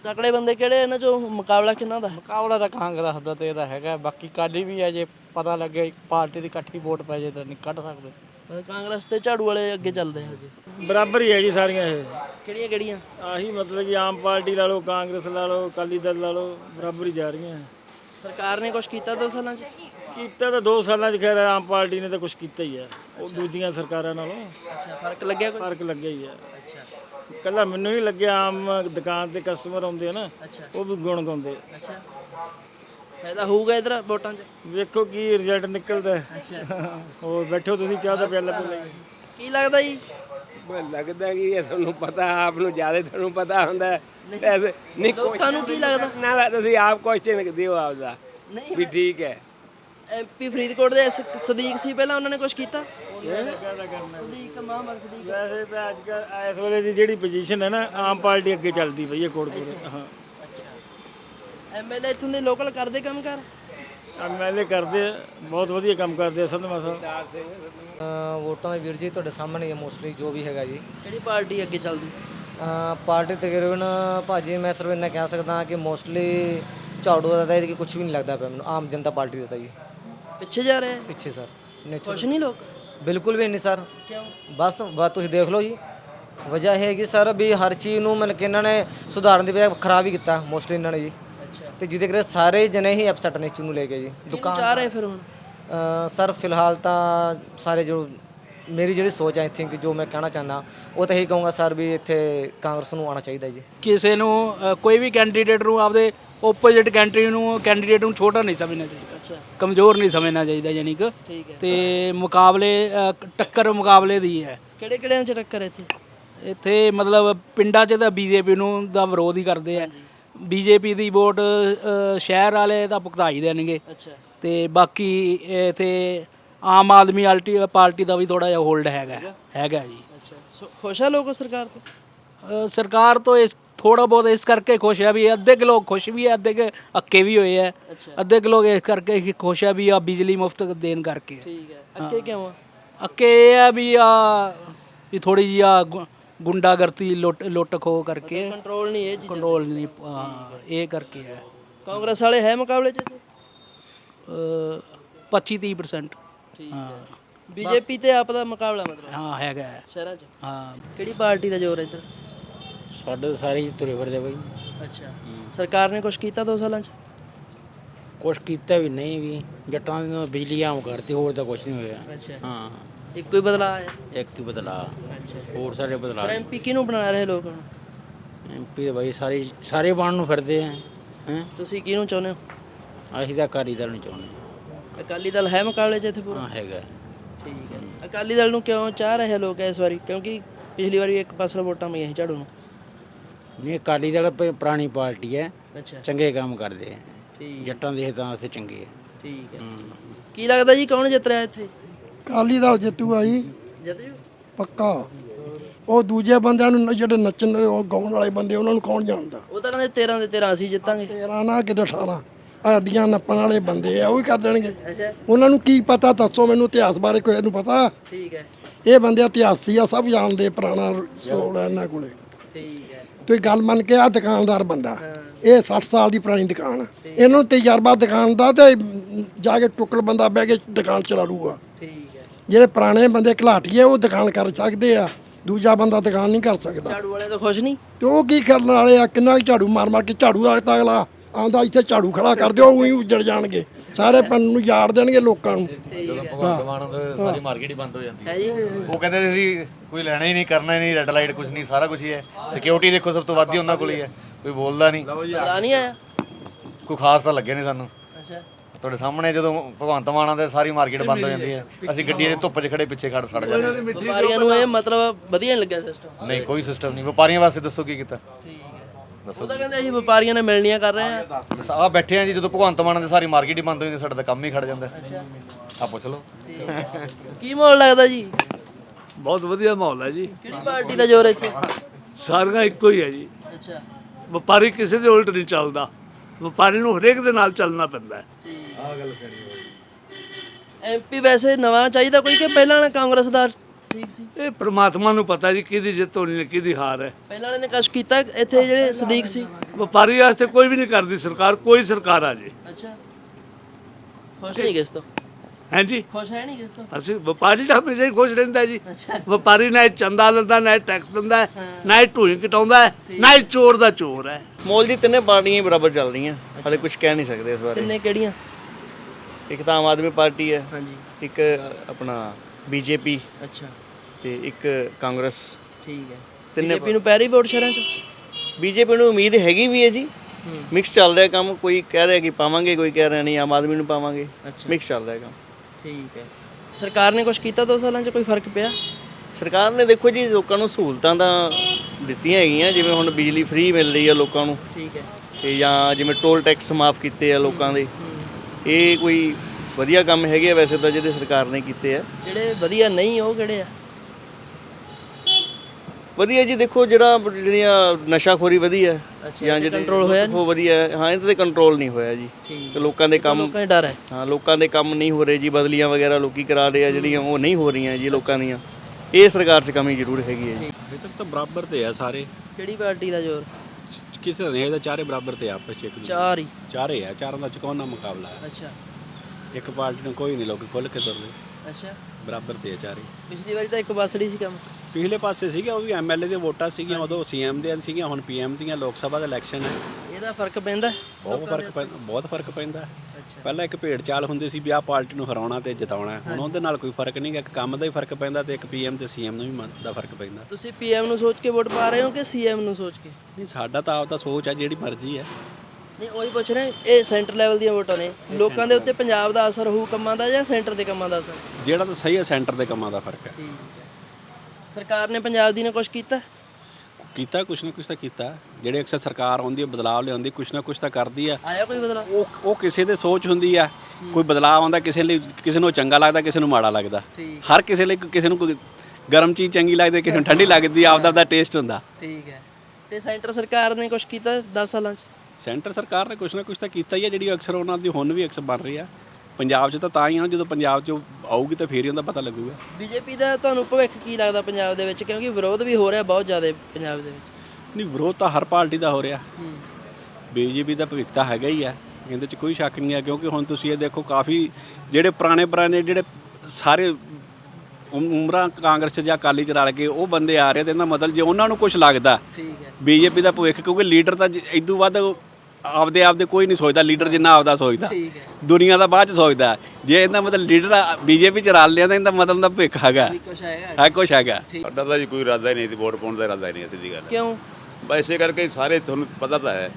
ਤਕੜੇ ਬੰਦੇ ਕਿਹੜੇ ਇਹਨਾਂ ਚੋਂ ਮੁਕਾਬਲਾ ਕਿੰਨਾ ਦਾ? ਮੁਕਾਬਲਾ ਤਾਂ ਕਾਂਗਰਸ ਦਾ ਤੇ ਇਹਦਾ ਹੈਗਾ। ਬਾਕੀ ਕਾਲੀ ਵੀ ਹੈ ਜੇ। ਪਤਾ ਲੱਗੇ ਇੱਕ ਪਾਰਟੀ ਦੀ ਇਕੱਠੀ ਵੋਟ ਪੈ ਜੇ ਤਾਂ ਨਹੀਂ ਕੱਢ ਸਕਦੇ। ਮਤਲਬ ਕਾਂਗਰਸ ਤੇ ਝਾੜੂ ਵਾਲੇ ਅੱਗੇ ਚੱਲਦੇ ਆ ਜੀ ਬਰਾਬਰ ਹੀ ਹੈ ਜੀ ਸਾਰੀਆਂ ਇਹ। ਕਿਹੜੀਆਂ ਕਿਹੜੀਆਂ? ਆਹੀ ਮਤਲਬ ਕਿ ਆਮ ਪਾਰਟੀ ਲਾ ਲਓ ਕਾਂਗਰਸ ਲਾ ਲਓ ਅਕਾਲੀ ਦਲ ਲਾ ਲਓ ਬਰਾਬਰ ਹੀ ਜਾ ਰਹੀਆਂ ਸਰਕਾਰ ਨੇ ਕੁਝ ਕੀਤਾ ਦੋ ਸਾਲਾਂ 'ਚ? ਕੀਤਾ ਤਾਂ 2 ਸਾਲਾਂ 'ਚ ਖੈਰ ਆਮ ਪਾਰਟੀ ਨੇ ਤਾਂ ਕੁਝ ਕੀਤਾ ਹੀ ਆ ਉਹ ਦੂਜੀਆਂ ਸਰਕਾਰਾਂ ਨਾਲੋਂ। ਅੱਛਾ ਫ਼ਰਕ ਲੱਗਿਆ ਕੋਈ? ਫ਼ਰਕ ਲੱਗਿਆ ਹੀ ਆ ਅੱਛਾ। ਕੱਲਾ ਮੈਨੂੰ ਹੀ ਲੱਗਿਆ ਆਮ ਦੁਕਾਨ ਤੇ ਕਸਟਮਰ ਆਉਂਦੇ ਆ ਨਾ ਅੱਛਾ। ਉਹ ਵੀ ਗੁਣ ਗਾਉਂਦੇ ਅੱਛਾ। ਫਾਇਦਾ ਹੋਊਗਾ ਇਧਰ ਵੋਟਾਂ 'ਚ? ਵੇਖੋ ਕੀ ਰਿਜ਼ਲਟ ਨਿਕਲਦਾ ਅੱਛਾ। ਹੋਰ ਬੈਠੋ ਤੁਸੀਂ ਚਾਹ ਦਾ ਪਿਆਲਾ ਪੀ ਲਈ। ਕੀ ਲੱਗਦਾ ਜੀ? ਲੱਗਦਾ ਕਿ ਇਹ ਤੁਹਾਨੂੰ ਪਤਾ ਆਪ ਨੂੰ ਜ਼ਿਆਦਾ ਤੁਹਾਨੂੰ ਪਤਾ ਹੁੰਦਾ ਐਸੇ ਨਹੀਂ। ਲੋਕਾਂ ਨੂੰ ਕੀ ਲੱਗਦਾ? ਨਾ ਤੁਸੀਂ ਆਪ ਕੁਐਸਚਨ ਦਿਓ ਆਪਦਾ ਨਹੀਂ ਵੀ ਠੀਕ ਹੈ। ਐਮਪੀ ਫਰੀਦਕੋਟ ਦੇ ਸ- ਸਦੀਕ ਸੀ ਪਹਿਲਾਂ ਉਹਨਾਂ ਨੇ ਕੁਝ ਕੀਤਾ? ਸਦੀਕ ਮੁਹੰਮਦ ਸਦੀਕ। ਵੈਸੇ ਤਾਂ ਅੱਜ ਕੱਲ੍ਹ ਇਸ ਵੇਲੇ ਦੀ ਜਿਹੜੀ ਪੋਜੀਸ਼ਨ ਹੈ ਨਾ ਆਮ ਪਾਰਟੀ ਅੱਗੇ ਚੱਲਦੀ ਪਈ ਹੈ ਕੋਟਪੁਰੇ। ਹਾਂ। ਐਮਐਲਏ ਇਥੋਂ ਦੇ ਲੋਕਲ ਕਰਦੇ ਕੰਮ ਕਰ? ਐਮਐਲਏ ਕਰਦੇ ਆ, ਬਹੁਤ ਵਧੀਆ ਕੰਮ ਕਰਦੇ ਆ ਸੰਧਮਾ ਸਾਹਿਬ। ਵੋਟਾਂ ਦਾ ਵੀਰ ਜੀ ਤੁਹਾਡੇ ਸਾਹਮਣੇ ਹੀ ਮੋਸਟਲੀ ਜੋ ਵੀ ਹੈਗਾ ਜੀ। ਕਿਹੜੀ ਪਾਰਟੀ ਅੱਗੇ ਚੱਲਦੀ? ਅਹ ਪਾਰਟੀ ਤਕਰੀਬਨ ਭਾਜੀ ਮੈਂ ਸਿਰਫ ਇੰਨਾ ਕਹਿ ਸਕਦਾ ਕਿ ਮੋਸਟਲੀ ਝਾੜੂ ਦਾ ਤਾਂ ਇਹਦੀ ਕੁਝ ਵੀ ਨਹੀਂ ਲੱਗਦਾ ਪਿਆ ਮੈਨੂੰ ਆਮ ਜਨਤਾ ਪਾਰਟੀ ਦਾ ਤਾਂ ਜੀ। ਪਿੱਛੇ ਜਾ ਰਹੇ ਪਿੱਛੇ ਸਰ ਨੇਚਰ ਕੁਛ ਨਹੀਂ ਲੋਕ? ਬਿਲਕੁਲ ਵੀ ਨਹੀਂ ਸਰ। ਕਿਉਂ? ਬਸ ਬਸ ਤੁਸੀਂ ਦੇਖ ਲਓ ਜੀ। ਵਜ੍ਹਾ ਇਹ ਹੈ ਕਿ ਸਰ ਵੀ ਹਰ ਚੀਜ਼ ਨੂੰ ਮਤਲਬ ਕਿ ਇਹਨਾਂ ਨੇ ਸੁਧਾਰਨ ਦੀ ਬਜਾਏ ਖਰਾਬ ਹੀ ਕੀਤਾ ਮੋਸਟਲੀ ਇਹਨਾਂ ਨੇ ਜੀ। ਤੇ ਜਿਹਦੇ ਕਰਕੇ ਸਾਰੇ ਜਨੇ ਹੀ ਅਪਸੈਟ ਨੇ ਇਸ ਚੀਜ਼ ਨੂੰ ਲੈ ਕੇ ਜੀ। ਦੁਕਾਨ ਚਾਹ ਰਹੇ ਫਿਰ ਹੁਣ? ਅ, ਸਰ ਫਿਲਹਾਲ ਤਾਂ ਸਾਰੇ ਜੋ ਮੇਰੀ ਜਿਹੜੀ ਸੋਚ ਆਈ ਥਿੰਕ ਜੋ ਮੈਂ ਕਹਿਣਾ ਚਾਹੁੰਦਾ ਉਹ ਤਾਂ ਇਹੀ ਕਹੂੰਗਾ ਸਰ ਵੀ ਇੱਥੇ ਕਾਂਗਰਸ ਨੂੰ ਆਉਣਾ ਚਾਹੀਦਾ ਜੀ। ਕਿਸੇ ਨੂੰ ਅ, ਕੋਈ ਵੀ ਕੈਂਡੀਡੇਟ ਨੂੰ ਆਪਦੇ ਓਪੋਜਿਟ ਕੰਟਰੀ ਨੂੰ ਕੈਂਡੀਡੇਟ ਨੂੰ ਛੋਟਾ ਨਹੀਂ ਸਮਝਣਾ ਚਾਹੀਦਾ। ਅੱਛਾ। ਕਮਜ਼ੋਰ ਨਹੀਂ ਸਮਝਣਾ ਚਾਹੀਦਾ ਯਾਨੀ ਕਿ। ਠੀਕ ਹੈ। ਤੇ ਮੁਕਾਬਲੇ ਅ, ਟੱਕਰ ਮੁਕਾਬਲੇ ਦੀ ਹੈ। ਕਿਹੜੇ ਕਿਹੜਿਆਂ 'ਚ ਟੱਕਰ ਇੱਥੇ? ਇੱਥੇ ਮਤਲਬ ਪਿੰਡਾਂ 'ਚ ਤਾਂ ਬੀਜੇਪੀ ਨੂੰ ਦਾ ਵਿਰੋਧ ਹੀ ਕਰਦੇ ਆ। ਬੀਜੇਪੀ ਦੀ ਵੋਟ ਅ, ਸ਼ਹਿਰ ਵਾਲੇ ਤਾਂ ਭੁਗਤਾ ਹੀ ਦੇਣਗੇ। ਅੱਛਾ। ਤੇ ਬਾਕੀ ਇੱਥੇ ਆਮ ਆਦਮੀ ਆਲਟੀ ਪਾਰਟੀ ਦਾ ਵੀ ਥੋੜਾ ਜਿਹਾ ਹੋਲਡ ਹੈਗਾ। ਹੈਗਾ ਜੀ। ਅੱਛਾ। ਸੋ ਖੁਸ਼ ਆ ਲੋਕ ਸਰਕਾਰ ਤੋਂ? ਅ, ਸਰਕਾਰ ਤੋਂ ਇਸ ਥੋੜਾ ਬਹੁਤ ਇਸ ਕਰਕੇ ਖੁਸ਼ ਹੈ ਵੀ ਅੱਧੇ ਕੁ ਲੋਕ ਖੁਸ਼ ਵੀ ਹੈ ਅੱਧੇ ਕੁ ਅੱਕੇ ਵੀ ਹੋਏ ਹੈ ਅੱਧੇ ਕੁ ਲੋਕ ਇਸ ਕਰਕੇ ਹੀ ਖੁਸ਼ ਹੈ ਵੀ ਆ ਬਿਜਲੀ ਮੁਫਤ ਦੇਣ ਕਰਕੇ। ਠੀਕ ਹੈ। ਅੱਗੇ ਕਿਉਂ ਆ? ਅੱਕੇ ਇਹ ਹੈ ਵੀ ਆ ਵੀ ਥੋੜੀ ਜਿਹੀ ਆ ਗੁ- ਗੁੰਡਾਗਰਦੀ ਲੁੱਟ ਲੁੱਟ ਖੋ ਕਰਕੇ ਕੰਟਰੋਲ ਨਹੀਂ ਇਹ ਚੀਜ਼ਾਂ ਕੰਟਰੋਲ ਨਹੀਂ ਹਾਂ, ਇਹ ਕਰਕੇ ਹੈ। ਕਾਂਗਰਸ ਵਾਲੇ ਹੈ ਮੁਕਾਬਲੇ 'ਚ ਇੱਥੇ? 25 30% ਠੀਕ ਹੈ। ਬੀਜੇਪੀ ਤੇ ਆਪ ਦਾ ਮੁਕਾਬਲਾ ਮਤਲਬ? ਹਾਂ ਹੈਗਾ ਹੈ। ਸ਼ਹਿਰਾਂ 'ਚ? ਹਾਂ। ਕਿਹੜੀ ਪਾਰਟੀ ਦਾ ਜ਼ੋਰ ਹੈ ਇੱਧਰ? ਸਾਡੇ ਸਾਰੇ ਹੀ ਤੁਰੇ ਫਿਰਦੇ ਬਈ। ਅੱਛਾ। ਸਰਕਾਰ ਨੇ ਕੁਝ ਕੀਤਾ 2 ਸਾਲਾਂ 'ਚ? ਕੁਛ ਕੀਤਾ ਵੀ ਨਹੀਂ ਵੀ ਜੱਟਾਂ ਦੀ ਬਿਜਲੀ ਆਮ ਕਰਤੀ ਹੋਰ ਤਾਂ ਕੁਛ ਨਹੀਂ ਹੋਇਆ। ਅੱਛਾ। ਹਾਂ। ਇੱਕੋ ਹੀ ਬਦਲਾ ਆਇਆ? ਇੱਕ ਹੀ ਬਦਲਾ ਅੱਛਾ ਹੋਰ ਸਾਰੇ ਬਦਲਾ ਪਰ ਐਮਪੀ ਕਿਹਨੂੰ ਬਣਾ ਰਹੇ ਲੋਕ ਹੁਣ? ਐਮਪੀ ਦੇ ਬਾਈ ਸਾਰੇ ਸਾਰੇ ਬਣ ਨੂੰ ਫਿਰਦੇ ਆ ਹੈ? ਤੁਸੀਂ ਕਿਹਨੂੰ ਚਾਹੁੰਦੇ ਹੋ? ਅਸੀਂ ਤਾਂ ਅਕਾਲੀ ਦਲ ਨੂੰ ਚਾਹੁੰਦੇ ਅਕਾਲੀ ਦਲ ਹੈ ਮੁਕਾਬਲੇ 'ਚ ਇੱਥੇ ਪੂਰਾ? ਹਾਂ ਹੈਗਾ। ਠੀਕ ਹੈ ਅਕਾਲੀ ਦਲ ਨੂੰ ਕਿਉਂ ਚਾਹ ਰਹੇ ਲੋਕ ਇਸ ਵਾਰੀ? ਕਿਉਂਕਿ ਪਿਛਲੀ ਵਾਰੀ ਇੱਕ ਪਾਸਲ ਵੋਟਾਂ ਪਈਆਂ ਸੀ ਝਾੜੂ ਨੂੰ। ਨਹੀਂ ਅਕਾਲੀ ਦਲ ਪ- ਪੁਰਾਣੀ ਪਾਰਟੀ ਹੈ। ਅੱਛਾ। ਚੰਗੇ ਕੰਮ ਕਰਦੇ ਆ। ਠੀਕ ਜੱਟਾਂ ਦੇ ਹਿੱਤਾਂ ਵਾਸਤੇ ਚੰਗੇ ਆ। ਠੀਕ ਹੈ। ਕੀ ਲੱਗਦਾ ਜੀ ਕੌਣ ਜਿੱਤ ਰਿਹਾ ਇੱਥੇ? ਅਕਾਲੀ ਦਲ ਜਿੱਤੂਗਾ ਜੀ। ਜਿੱਤ ਜੂ ਪੱਕਾ। ਉਹ ਦੂਜੇ ਬੰਦਿਆਂ ਨੂੰ ਜਿਹੜੇ ਨੱਚਣ ਦੇ ਉਹ ਗਾਉਣ ਵਾਲੇ ਬੰਦੇ ਉਹਨਾਂ ਨੂੰ ਕੌਣ ਜਾਣਦਾ? ਉਹ ਤਾਂ ਕਹਿੰਦੇ 13 ਦੇ 13 ਅਸੀਂ ਜਿੱਤਾਂਗੇ। 13 ਨਾ ਕਿਤੇ 18 ਅੱਡੀਆਂ ਨੱਪਣ ਵਾਲੇ ਬੰਦੇ ਆ ਉਹ ਹੀ ਕਰ ਦੇਣਗੇ। ਅੱਛਾ। ਉਹਨਾਂ ਨੂੰ ਕੀ ਪਤਾ ਦੱਸੋ ਮੈਨੂੰ ਇਤਿਹਾਸ ਬਾਰੇ ਕੋਈ ਨੂੰ ਪਤਾ? ਠੀਕ ਹੈ। ਇਹ ਬੰਦੇ ਇਤਿਹਾਸੀ ਆ ਸਭ ਜਾਣਦੇ ਪੁਰਾਣਾ ਸੋਲ ਹੈ ਇਹਨਾਂ ਕੋਲੇ। ਠੀਕ ਹੈ। ਤੁਸੀਂ ਗੱਲ ਮੰਨ ਕੇ ਆ ਦੁਕਾਨਦਾਰ ਬੰਦਾ। ਇਹ 60 ਸਾਲ ਦੀ ਪੁਰਾਣੀ ਦੁਕਾਨ ਆ। ਇਹਨਾਂ ਤਜਰਬਾ ਦੁਕਾਨ ਦਾ ਤੇ ਜਾ ਕੇ ਟੁਕਲ ਬੰਦਾ ਬਹਿ ਕੇ ਦੁਕਾਨ ਚਲਾ ਲੂਗਾ ਜਿਹੜੇ ਪੁਰਾਣੇ ਬੰਦੇ ਘਲਾਟੀਏ ਉਹ ਦੁਕਾਨ ਕਰ ਸਕਦੇ ਆ। ਦੂਜਾ ਬੰਦਾ ਦੁਕਾਨ ਨਹੀਂ ਕਰ ਸਕਦਾ। ਝਾੜੂ ਵਾਲੇ ਤਾਂ ਖੁਸ਼ ਨਹੀਂ? ਤੇ ਉਹ ਕੀ ਕਰਨ ਵਾਲੇ ਆ? ਕਿੰਨਾ ਕੁ ਝਾੜੂ ਮਾਰ ਮਾਰ ਕੇ ਝਾੜੂ ਅਗਲਾ ਆਂਦਾ ਇੱਥੇ ਝਾੜੂ ਖੜਾ ਕਰ ਦਿਓ ਉਹੀ ਉੱਜੜ ਜਾਣਗੇ। ਸਾਰੇ ਪੰਨ ਨੂੰ ਯਾੜ ਦੇਣਗੇ ਲੋਕਾਂ ਨੂੰ। ਜਦੋਂ ਭਗਵੰਤ ਮਾਨ ਦੇ ਸਾਰੀ ਮਾਰਕੀਟ ਹੀ ਬੰਦ ਹੋ ਜਾਂਦੀ ਹੈ। ਉਹ ਕਹਿੰਦੇ ਸੀ ਕੋਈ ਲੈਣਾ ਹੀ ਨਹੀਂ ਕਰਨਾ ਹੀ ਨਹੀਂ ਰੈੱਡ ਲਾਈਟ ਕੁਝ ਨਹੀਂ ਸਾਰਾ ਕੁਝ ਹੀ ਹੈ। ਸਿਕਿਉਰਿਟੀ ਦੇਖੋ ਸਭ ਤੋਂ ਵੱਧ ਹੀ ਉਹਨਾਂ ਕੋਲ ਹੀ ਹੈ। ਕੋਈ ਬੋਲਦਾ ਨਹੀਂ। ਬਦਲਾ ਨਹੀਂ ਆਇਆ। ਕੋਈ ਖਾਸ ਤਾਂ ਲੱਗੇ ਨਹੀਂ ਸਾਨੂੰ। ਤੁਹਾਡੇ ਸਾਹਮਣੇ ਜਦੋਂ ਭਗਵੰਤ ਮਾਨ ਆਉਂਦਾ ਸਾਰੀ ਮਾਰਕੀਟ ਬੰਦ ਹੋ ਜਾਂਦੀ ਹੈ। ਅਸੀਂ ਗੱਡੀਆਂ ਦੇ ਧੁੱਪ 'ਚ ਖੜੇ ਪਿੱਛੇ ਖੜ ਸੜ ਜਾਂਦੇ ਹਾਂ। ਵਪਾਰੀਆਂ ਨੂੰ ਇਹ ਮਤਲਬ ਵਧੀਆ ਨਹੀਂ ਲੱਗਿਆ ਸਿਸਟਮ ਨਹੀਂ ਕੋਈ ਸਿਸਟਮ ਨਹੀਂ। ਵਪਾਰੀਆਂ ਵਾਸਤੇ ਦੱਸੋ ਕੀ ਕੀਤਾ? ਉਹ ਤਾਂ ਕਹਿੰਦੇ ਅਸੀਂ ਵਪਾਰੀਆਂ ਨਾਲ ਮਿਲਣੀਆਂ ਕਰ ਰਹੇ ਆ ਆ ਬੈਠੇ ਆ ਜੀ ਜਦੋਂ ਭਗਵੰਤ ਮਾਨ ਆਉਂਦੇ ਸਾਰੀ ਮਾਰਕੀਟ ਹੀ ਬੰਦ ਹੋ ਜਾਂਦੀ ਸਾਡਾ ਤਾਂ ਕੰਮ ਹੀ ਖੜ ਜਾਂਦਾ। ਆ ਪੁੱਛ ਲਓ। ਕੀ ਮਾਹੌਲ ਲੱਗਦਾ ਜੀ? ਬਹੁਤ ਵਧੀਆ ਮਾਹੌਲ ਹੈ ਜੀ। ਕਿਹੜੀ ਪਾਰਟੀ ਦਾ ਜ਼ੋਰ ਹੈ ਇੱਥੇ? ਸਾਰੀਆਂ ਇੱਕੋ ਹੀ ਹੈ ਜੀ। ਅੱਛਾ। ਵਪਾਰੀ ਕਿਸੇ ਦੇ ਉਲਟ ਨਹੀਂ ਚੱਲਦਾ। ਵਪਾਰੀ ਨੂੰ ਹਰੇਕ ਦੇ ਨਾਲ ਚੱਲਣਾ ਪੈਂਦਾ ਹੈ। ਐਮਪੀ ਵੈਸੇ ਨਵਾਂ ਚਾਹੀਦਾ ਕੋਈ ਕਿ ਪਹਿਲਾਂ ਵਾਲਾ ਕਾਂਗਰਸ ਦਾ? ਠੀਕ ਸੀ। ਇਹ ਪ੍ਰਮਾਤਮਾ ਨੂੰ ਪਤਾ ਜੀ ਕਿਹਦੀ ਜਿੱਤ ਹੋਣੀ ਹੈ ਕਿਹਦੀ ਹਾਰ ਹੈ। ਪਹਿਲਾਂ ਵਾਲੇ ਨੇ ਕੁਛ ਕੀਤਾ? ਇੱਥੇ ਜਿਹੜੇ ਸਦੀਕ ਸੀ। ਵਪਾਰੀ ਵਾਸਤੇ ਕੋਈ ਵੀ ਨਹੀਂ ਕਰਦੀ ਸਰਕਾਰ ਕੋਈ ਸਰਕਾਰ ਆ ਜੇ। ਅੱਛਾ। ਖੁਸ਼ ਨਹੀਂ ਕਿਸ ਤੋਂ? ਹੈ ਜੀ? ਖੁਸ਼ ਹੈ ਨਹੀਂ ਕਿਸ ਤੋਂ? ਅਸੀਂ ਵਪਾਰੀ ਤਾਂ ਹਮੇਸ਼ਾ ਹੀ ਖੁਸ਼ ਰਹਿੰਦਾ ਜੀ। ਅੱਛਾ। ਵਪਾਰੀ ਨਾ ਇਹ ਚੰਦਾ ਲੈਂਦਾ ਨਾ ਟੈਕਸ ਦਿੰਦਾ ਨਾ ਚੋਰ ਦਾ ਚੋਰ ਹੈ। ਮੋਲ ਦੀ ਤਿੰਨੇ ਪਾਰਟੀਆਂ ਹੀ ਬਰਾਬਰ ਚੱਲ ਰਹੀਆਂ। ਹਾਲੇ ਕੁਝ ਕਹਿ ਨਹੀਂ ਸਕਦੇ ਇਸ ਬਾਰੇ। ਤਿੰਨੇ ਕਿਹੜੀਆਂ? ਇੱਕ ਤਾਂ ਆਮ ਆਦਮੀ ਪਾਰਟੀ ਹੈ ਹਾਂਜੀ। ਇੱਕ ਆਪਣਾ ਬੀਜੇਪੀ ਅੱਛਾ। ਤੇ ਇੱਕ ਕਾਂਗਰਸ। ਠੀਕ ਹੈ। ਤਿੰਨੇ ਬੀਜੇਪੀ ਨੂੰ ਪੈਰੀ ਵੋਟ ਸ਼ਹਿਰਾਂ ਚ? ਬੀਜੇਪੀ ਨੂੰ ਉਮੀਦ ਹੈਗੀ ਵੀ ਹੈ ਜੀ। ਮਿਕਸ ਚੱਲ ਰਿਹਾ ਕੰਮ ਕੋਈ ਕਹਿ ਰਿਹਾ ਕਿ ਪਾਵਾਂਗੇ ਕੋਈ ਕਹਿ ਰਿਹਾ ਨਹੀਂ ਆਮ ਆਦਮੀ ਨੂੰ ਪਾਵਾਂਗੇ। ਮਿਕਸ ਚੱਲ ਰਿਹਾ ਕੰਮ। ਠੀਕ ਹੈ। ਸਰਕਾਰ ਨੇ ਕੁਝ ਕੀਤਾ 2 ਸਾਲਾਂ 'ਚ ਕੋਈ ਫ਼ਰਕ ਪਿਆ? ਸਰਕਾਰ ਨੇ ਦੇਖੋ ਜੀ ਲੋਕਾਂ ਨੂੰ ਸਹੂਲਤਾਂ ਤਾਂ ਦਿੱਤੀਆਂ ਹੈਗੀਆਂ ਜਿਵੇਂ ਹੁਣ ਬਿਜਲੀ ਫ੍ਰੀ ਮਿਲ ਰਹੀ ਹੈ ਲੋਕਾਂ ਨੂੰ। ਠੀਕ ਹੈ। ਤੇ ਜਾਂ ਜਿਵੇਂ ਟੋਲ ਟੈਕਸ ਮਾਫ ਕੀਤੇ ਆ ਲੋਕਾਂ ਦੇ। ਇਹ ਕੋਈ ਵਧੀਆ ਕੰਮ ਹੈਗੇ ਆ ਵੈਸੇ ਤਾਂ ਜਿਹੜੇ ਸਰਕਾਰ ਨੇ ਕੀਤੇ ਆ। ਜਿਹੜੇ ਵਧੀਆ ਨਹੀਂ ਉਹ ਕਿਹੜੇ ਆ? ਵਧੀਆ ਜੀ ਦੇਖੋ ਜਿਹੜਾ ਜਿਹੜੀਆਂ ਨਸ਼ਾਖੋਰੀ ਵਧੀਆ ਅੱਛਾ, ਇਹ ਜਿਹੜੇ control ਹੋਇਆ ਉਹ ਵਧੀਆ ਹੈ। ਹਾਂ ਇਹਦੇ ਤੇ ਕੰਟਰੋਲ ਨਹੀਂ ਹੋਇਆ ਜੀ। ਠੀਕ। ਤੇ ਲੋਕਾਂ ਦੇ ਕੰਮ ਲੋਕਾਂ 'ਚ ਡਰ ਹੈ। ਹਾਂ ਲੋਕਾਂ ਦੇ ਕੰਮ ਨਹੀਂ ਹੋ ਰਹੇ ਜੀ ਬਦਲੀਆਂ ਵਗੈਰਾ ਲੋਕੀ ਕਰਾ ਰਹੇ ਆ ਜਿਹੜੀਆਂ ਉਹ ਨਹੀਂ ਹੋ ਰਹੀਆਂ ਜੀ ਲੋਕਾਂ ਦੀਆਂ। ਇਹ ਸਰਕਾਰ 'ਚ ਕਮੀ ਜ਼ਰੂਰ ਹੈਗੀ ਹੈ ਜੀ। ਤੱਕ ਤਾਂ ਬਰਾਬਰ ਤੇ ਆ ਸਾਰੇ। ਕਿਹੜੀ ਪਾਰਟੀ ਦਾ ਜ਼ੋਰ? ਕਿਸੇ ਦਾ ਨਹੀਂ ਇਹਦਾ ਚਾਰੇ ਬਰਾਬਰ ਤੇ ਆ ਆਪਸ ਚ ਇੱਕ ਦੂਜੇ ਚਾਰ ਹੀ। ਚਾਰੇ ਆ ਚਾਰਾਂ ਦਾ ਚੁਕਾਉਣਾ ਮੁਕਾਬਲਾ ਹੈ। ਅੱਛਾ। ਇੱਕ ਪਾਰਟੀ ਨੂੰ ਕੋਈ ਨਹੀਂ ਲੋਕ ਖੁੱਲ ਕੇ ਤੁਰਦੇ। ਅੱਛਾ। ਬਰਾਬਰ ਤੇ ਆ ਚਾਰੇ। ਪਿਛਲੀ ਵਾਰੀ ਤਾਂ ਇੱਕ ਬਸੜੀ ਸੀ ਕੰਮ। ਪਿਛਲੇ ਪਾਸੇ ਸੀਗਾ ਉਹ ਵੀ ਐਮਐਲਏ ਦੇ ਵੋਟਾਂ ਸੀਗੀਆਂ ਉਦੋਂ ਸੀਐਮ ਦੇ ਸੀਗੀਆਂ ਹੁਣ ਪੀਐਮ ਦੀਆਂ ਲੋਕ ਸਭਾ ਦਾ ਇਲੈਕਸ਼ਨ ਹੈ। ਇਹਦਾ ਫ਼ਰਕ ਪੈਂਦਾ। ਬਹੁਤ ਫ਼ਰਕ ਪੈਂਦਾ ਬਹੁਤ ਫ਼ਰਕ ਪੈਂਦਾ। ਪਹਿਲਾਂ ਇੱਕ ਭੇਡ ਚਾਲ ਹੁੰਦੀ ਸੀ ਵੀ ਆਹ ਪਾਰਟੀ ਨੂੰ ਹਰਾਉਣਾ ਤੇ ਜਿਤਾਉਣਾ ਹੈ। ਹੁਣ ਉਹਦੇ ਨਾਲ ਕੋਈ ਫ਼ਰਕ ਨਹੀਂ ਗਾ ਇੱਕ ਕੰਮ ਦਾ ਹੀ ਫ਼ਰਕ ਪੈਂਦਾ ਤੇ ਇੱਕ ਪੀਐਮ ਤੇ ਸੀਐਮ ਨੂੰ ਵੀ ਮਨ ਦਾ ਫ਼ਰਕ ਪੈਂਦਾ। ਤੁਸੀਂ ਪੀਐਮ ਨੂੰ ਸੋਚ ਕੇ ਵੋਟ ਪਾ ਰਹੇ ਹੋ ਕਿ ਸੀਐਮ ਨੂੰ ਸੋਚ ਕੇ? ਨਹੀਂ ਸਾਡਾ ਤਾਂ ਆਪਦਾ ਸੋਚ ਆ ਜਿਹੜੀ ਮਰਜ਼ੀ ਹੈ ਨਹੀਂ ਉਹੀ ਪੁੱਛ ਰਹੇ ਇਹ ਸੈਂਟਰ ਲੈਵਲ ਦੀਆਂ ਵੋਟਾਂ ਨੇ। ਲੋਕਾਂ ਦੇ ਉੱਤੇ ਪੰਜਾਬ ਦਾ ਅਸਰ ਹੋਊ ਕੰਮਾਂ ਦਾ ਜਾਂ ਸੈਂਟਰ ਦੇ ਕੰਮਾਂ ਦਾ ਅਸਰ? ਜਿਹੜਾ ਤਾਂ ਸਹੀ ਹੈ ਸੈਂਟਰ ਦੇ ਕੰਮਾਂ ਦਾ ਫ਼ਰਕ ਹੈ। ਸਰਕਾਰ ਨੇ ਪੰਜਾਬ ਦੀ ਨੇ ਕੁਝ ਕੀਤਾ? ਕੀਤਾ ਕੁਛ ਨਾ ਕੁਛ ਤਾਂ ਕੀਤਾ। ਜਿਹੜੇ ਅਕਸਰ ਸਰਕਾਰ ਆਉਂਦੀ ਹੈ ਬਦਲਾਅ ਲਿਆਉਂਦੀ ਕੁਛ ਨਾ ਕੁਛ ਤਾਂ ਕਰਦੀ ਆ ਆਇਆ ਕੋਈ ਬਦਲਾ ਉਹ ਉਹ ਕਿਸੇ ਦੇ ਸੋਚ ਹੁੰਦੀ ਆ ਕੋਈ ਬਦਲਾਅ ਆਉਂਦਾ ਕਿਸੇ ਲਈ ਕਿਸੇ ਨੂੰ ਚੰਗਾ ਲੱਗਦਾ ਕਿਸੇ ਨੂੰ ਮਾੜਾ ਲੱਗਦਾ। ਠੀਕ। ਹਰ ਕਿਸੇ ਲਈ ਕਿਸੇ ਨੂੰ ਕੋਈ ਗਰਮ ਚੀਜ਼ ਚੰਗੀ ਲੱਗਦੀ ਕਿਸੇ ਨੂੰ ਠੰਡੀ ਲੱਗਦੀ ਆਪਦਾ ਆਪਦਾ ਟੇਸਟ ਹੁੰਦਾ। ਠੀਕ ਹੈ। ਤੇ ਸੈਂਟਰ ਸਰਕਾਰ ਨੇ ਕੁਝ ਕੀਤਾ 10 ਸਾਲਾਂ 'ਚ? ਸੈਂਟਰ ਸਰਕਾਰ ਨੇ ਕੁਛ ਨਾ ਕੁਛ ਤਾਂ ਕੀਤਾ ਹੀ ਆ ਜਿਹੜੀ ਅਕਸਰ ਉਹਨਾਂ ਦੀ ਹੁਣ ਵੀ ਅਕਸਰ ਬਣ ਰਹੀ ਆ ਪੰਜਾਬ 'ਚ ਤਾਂ ਤਾਂ ਹੀ ਆ ਨਾ ਜਦੋਂ ਪੰਜਾਬ 'ਚ ਆਊਗੀ ਤਾਂ ਫੇਰ ਹੀ ਉਹਦਾ ਪਤਾ ਲੱਗੂਗਾ। ਬੀਜੇਪੀ ਦਾ ਤੁਹਾਨੂੰ ਭਵਿੱਖ ਕੀ ਲੱਗਦਾ ਪੰਜਾਬ ਦੇ ਵਿੱਚ? ਕਿਉਂਕਿ ਵਿਰੋਧ ਵੀ ਹੋ ਰਿਹਾ ਬਹੁਤ ਜ਼ਿਆਦਾ ਪੰਜਾਬ ਦੇ ਵਿੱਚ। ਨਹੀਂ ਵਿਰੋਧ ਤਾਂ ਹਰ ਪਾਰਟੀ ਦਾ ਹੋ ਰਿਹਾ। ਬੀਜੇਪੀ ਦਾ ਭਵਿੱਖ ਤਾਂ ਹੈਗਾ ਹੀ ਆ ਇਹਦੇ 'ਚ ਕੋਈ ਸ਼ੱਕ ਨਹੀਂ ਹੈ ਕਿਉਂਕਿ ਹੁਣ ਤੁਸੀਂ ਇਹ ਦੇਖੋ ਕਾਫੀ ਜਿਹੜੇ ਪੁਰਾਣੇ ਪੁਰਾਣੇ ਜਿਹੜੇ ਸਾਰੇ ਉਮ- ਉਮਰਾਂ ਕਾਂਗਰਸ 'ਚ ਜਾਂ ਅਕਾਲੀ 'ਚ ਰਲ ਕੇ ਉਹ ਬੰਦੇ ਆ ਰਹੇ ਤੇ ਇਹਦਾ ਮਤਲਬ ਜੇ ਉਹਨਾਂ ਨੂੰ ਕੁਝ ਲੱਗਦਾ ਠੀਕ ਹੈ। ਬੀਜੇਪੀ ਦਾ ਭਵਿੱਖ ਕਿਉਂਕਿ ਲੀਡਰ ਤਾਂ ਇਦੋਂ ਵੱਧ ਆਪਦੇ ਆਪਦੇ ਕੋਈ ਨਹੀਂ ਸੋਚਦਾ ਲੀਡਰ ਜਿੰਨਾ ਆਪਦਾ ਸੋਚਦਾ। ਠੀਕ ਹੈ। ਦੁਨੀਆ ਦਾ ਬਾਅਦ ਚ ਸੋਚਦਾ। ਜੇ ਇਹਦਾ ਮਤਲਬ ਲੀਡਰ ਬੀਜੇਪੀ 'ਚ ਰਲ ਲਿਆ ਤਾਂ ਇਹਦਾ ਮਤਲਬ ਦਾ ਭਵਿੱਖ ਹੈਗਾ। ਕੁਛ ਹੈਗਾ ਹੈ ਕੁਛ ਹੈਗਾ। ਸਾਡਾ ਤਾਂ ਜੀ ਕੋਈ ਇਰਾਦਾ ਹੀ ਨਹੀਂ ਸੀ ਵੋਟ ਪਾਉਣ ਦਾ ਇਰਾਦਾ ਹੀ ਨਹੀਂ ਸਿੱਧੀ ਗੱਲ ਕਿਉਂ? ਬਸ ਇਸੇ ਕਰਕੇ ਸਾਰੇ ਤੁਹਾਨੂੰ ਪਤਾ ਤਾਂ ਹੈ।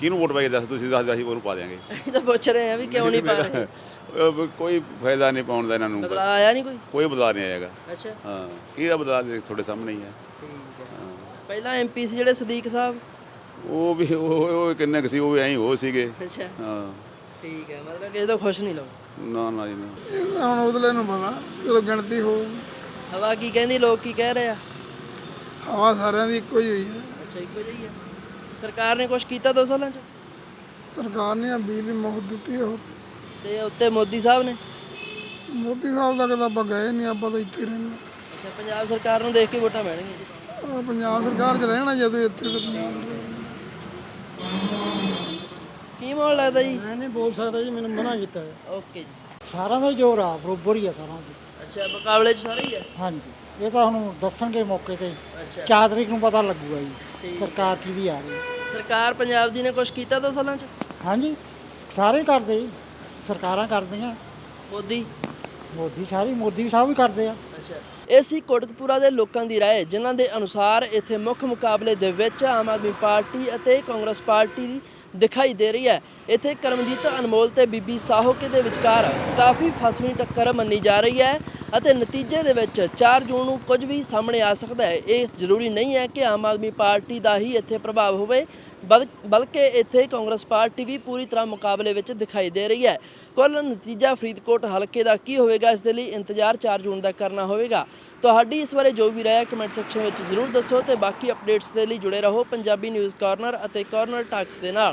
ਕਿਹਨੂੰ ਵੋਟ ਪਾਈ ਦੱਸ ਤੁਸੀਂ ਦੱਸ ਅਸੀਂ ਉਹਨੂੰ ਪਾ ਦਿਆਂਗੇ। ਅਸੀਂ ਤਾਂ ਪੁੱਛ ਰਹੇ ਆ ਵੀ ਕਿਉਂ ਨਹੀਂ ਪਾ ਰਹੇ। ਅਹ ਕੋਈ ਫਾਇਦਾ ਨਹੀਂ ਪਾਉਣ ਦਾ ਇਹਨਾਂ ਨੂੰ। ਬਦਲਾ ਆਇਆ ਨਹੀਂ ਕੋਈ? ਕੋਈ ਬਦਲਾਅ ਨਹੀਂ ਆਏਗਾ ਅੱਛਾ। ਹਾਂ ਇਹਦਾ ਬਦਲਾਅ ਦੇਖ ਤੁਹਾਡੇ ਸਾਹਮਣੇ ਹੀ ਹੈ। ਠੀਕ ਹੈ। ਪਹਿਲਾਂ ਐਮਪੀ ਸੀ ਜਿਹੜੇ ਸਦੀਕ ਸਾਹਿਬ ਉਹ ਵੀ ਉਹ ਉਹ ਕਿੰਨੇ ਕੁ ਸੀ ਉਹ ਵੀ ਐਂ ਹੀ ਹੋ ਸੀਗੇ। ਅੱਛਾ। ਹਾਂ। ਠੀਕ ਹੈ ਮਤਲਬ ਕਿਸੇ ਤੋਂ ਖੁਸ਼ ਨਹੀਂ ਲੋਕ। ਨਾ ਨਾ ਜੀ ਨਾ। ਇਹ ਤਾਂ ਹੁਣ ਨੂੰ ਪਤਾ ਜਦੋਂ ਗਿਣਤੀ ਹੋਊਗੀ। ਹਵਾ ਕੀ ਕਹਿੰਦੀ ਲੋਕ ਕੀ ਕਹਿ ਰਹੇ ਆ? ਹਵਾ ਸਾਰਿਆਂ ਦੀ ਇੱਕੋ ਹੀ ਹੋਈ ਹੈ। ਅੱਛਾ ਇੱਕੋ ਜਿਹੀ ਹੈ ਸਰਕਾਰ ਨੇ ਕੁਝ ਕੀਤਾ ਦੋ ਸਾਲਾਂ 'ਚ? ਸਰਕਾਰ ਨੇ ਆ ਬਿਜਲੀ ਮੁਫਤ ਦਿੱਤੀ ਉਹ ਤੇ ਉੱਤੇ ਮੋਦੀ ਸਾਹਿਬ ਨੇ? ਮੋਦੀ ਸਾਹਿਬ ਤੱਕ ਤਾਂ ਆਪਾਂ ਗਏ ਨਹੀਂ ਆਪਾਂ ਤਾਂ ਇੱਥੇ ਹੀ ਰਹਿੰਦੇ ਅੱਛਾ ਪੰਜਾਬ ਸਰਕਾਰ ਨੂੰ ਦੇਖ ਕੇ ਵੋਟਾਂ ਪੈਣਗੀਆਂ। ਹਾਂ। ਆਹ ਪੰਜਾਬ ਸਰਕਾਰ 'ਚ ਰਹਿਣਾ ਜਦੋਂ ਇੱਥੇ ਤਾਂ ਪੰਜਾਬ ਸਰਕਾਰ। ਕੀ ਮਾਹੌਲ ਲੱਗਦਾ ਜੀ? ਮੈਂ ਨਹੀਂ ਬੋਲ ਸਕਦਾ ਜੀ ਮੈਨੂੰ ਮਨਾ ਕੀਤਾ ਹੈ ਓਕੇ ਜੀ। ਸਾਰਿਆਂ ਦਾ ਜ਼ੋਰ ਆ ਬਰੋਬਰ ਹੀ ਆ ਸਾਰਿਆਂ ਦਾ। ਅੱਛਾ ਮੁਕਾਬਲੇ 'ਚ ਸਾਰੇ ਹੀ ਆ? ਹਾਂਜੀ। ਇਹ ਤਾਂ ਹੁਣ ਦੱਸਣਗੇ ਮੌਕੇ ਤੇ। ਅੱਛਾ। 4 ਤਰੀਕ ਨੂੰ ਪਤਾ ਲੱਗੂਗਾ ਜੀ ਠੀਕ ਸਰਕਾਰ ਕਿਹਦੀ ਆ ਰਹੀ ਹੈ। ਸਰਕਾਰ ਪੰਜਾਬ ਦੀ ਨੇ ਕੁਝ ਕੀਤਾ ਦੋ ਸਾਲਾਂ 'ਚ? ਹਾਂਜੀ। ਸਾਰੇ ਕਰਦੇ ਜੀ। ਸਰਕਾਰਾਂ ਕਰਦੀਆਂ। ਮੋਦੀ? ਮੋਦੀ ਸਾਰੀ ਮੋਦੀ ਸਾਹਿਬ ਵੀ ਕਰਦੇ ਆ। ਅੱਛਾ। ਇਹ ਸੀ ਕੋਟਕਪੂਰਾ ਦੇ ਲੋਕਾਂ ਦੀ ਰਾਏ ਜਿਨ੍ਹਾਂ ਦੇ ਅਨੁਸਾਰ ਇੱਥੇ ਮੁੱਖ ਮੁਕਾਬਲੇ ਦੇ ਵਿੱਚ ਆਮ ਆਦਮੀ ਪਾਰਟੀ ਅਤੇ ਕਾਂਗਰਸ ਪਾਰਟੀ ਦੀ ਦਿਖਾਈ ਦੇ ਰਹੀ ਹੈ। ਇੱਥੇ ਕਰਮਜੀਤ ਅਨਮੋਲ ਤੇ ਬੀਬੀ ਸਾਹੋਕੇ ਦੇ ਵਿਚਕਾਰ ਕਾਫੀ ਫਸਵੀਂ ਟੱਕਰ ਮੰਨੀ ਜਾ ਰਹੀ ਹੈ ਅਤੇ ਨਤੀਜੇ ਦੇ ਵਿੱਚ 4 ਜੂਨ ਨੂੰ ਕੁਝ ਵੀ ਸਾਹਮਣੇ ਆ ਸਕਦਾ ਹੈ। ਇਹ ਜ਼ਰੂਰੀ ਨਹੀਂ ਹੈ ਕਿ ਆਮ ਆਦਮੀ ਪਾਰਟੀ ਦਾ ਹੀ ਇੱਥੇ ਪ੍ਰਭਾਵ ਹੋਵੇ, ਬਲ- ਬਲਕਿ ਇੱਥੇ ਕਾਂਗਰਸ ਪਾਰਟੀ ਵੀ ਪੂਰੀ ਤਰ੍ਹਾਂ ਮੁਕਾਬਲੇ ਵਿੱਚ ਦਿਖਾਈ ਦੇ ਰਹੀ ਹੈ। ਕੁੱਲ ਨਤੀਜਾ ਫਰੀਦਕੋਟ ਹਲਕੇ ਦਾ ਕੀ ਹੋਵੇਗਾ, ਇਸ ਦੇ ਲਈ ਇੰਤਜ਼ਾਰ 4 ਜੂਨ ਦਾ ਕਰਨਾ ਹੋਵੇਗਾ। ਤੁਹਾਡੀ ਇਸ ਬਾਰੇ ਜੋ ਵੀ ਰਾਏ ਕਮੈਂਟ ਸੈਕਸ਼ਨ ਵਿੱਚ ਜ਼ਰੂਰ ਦੱਸੋ ਤੇ ਬਾਕੀ ਅਪਡੇਟਸ ਦੇ ਲਈ ਜੁੜੇ ਰਹੋ ਪੰਜਾਬੀ ਨਿਊਜ਼ ਕਾਰਨਰ ਅਤੇ ਕਾਰਨਰ ਟਾਕਸ ਦੇ ਨਾਲ।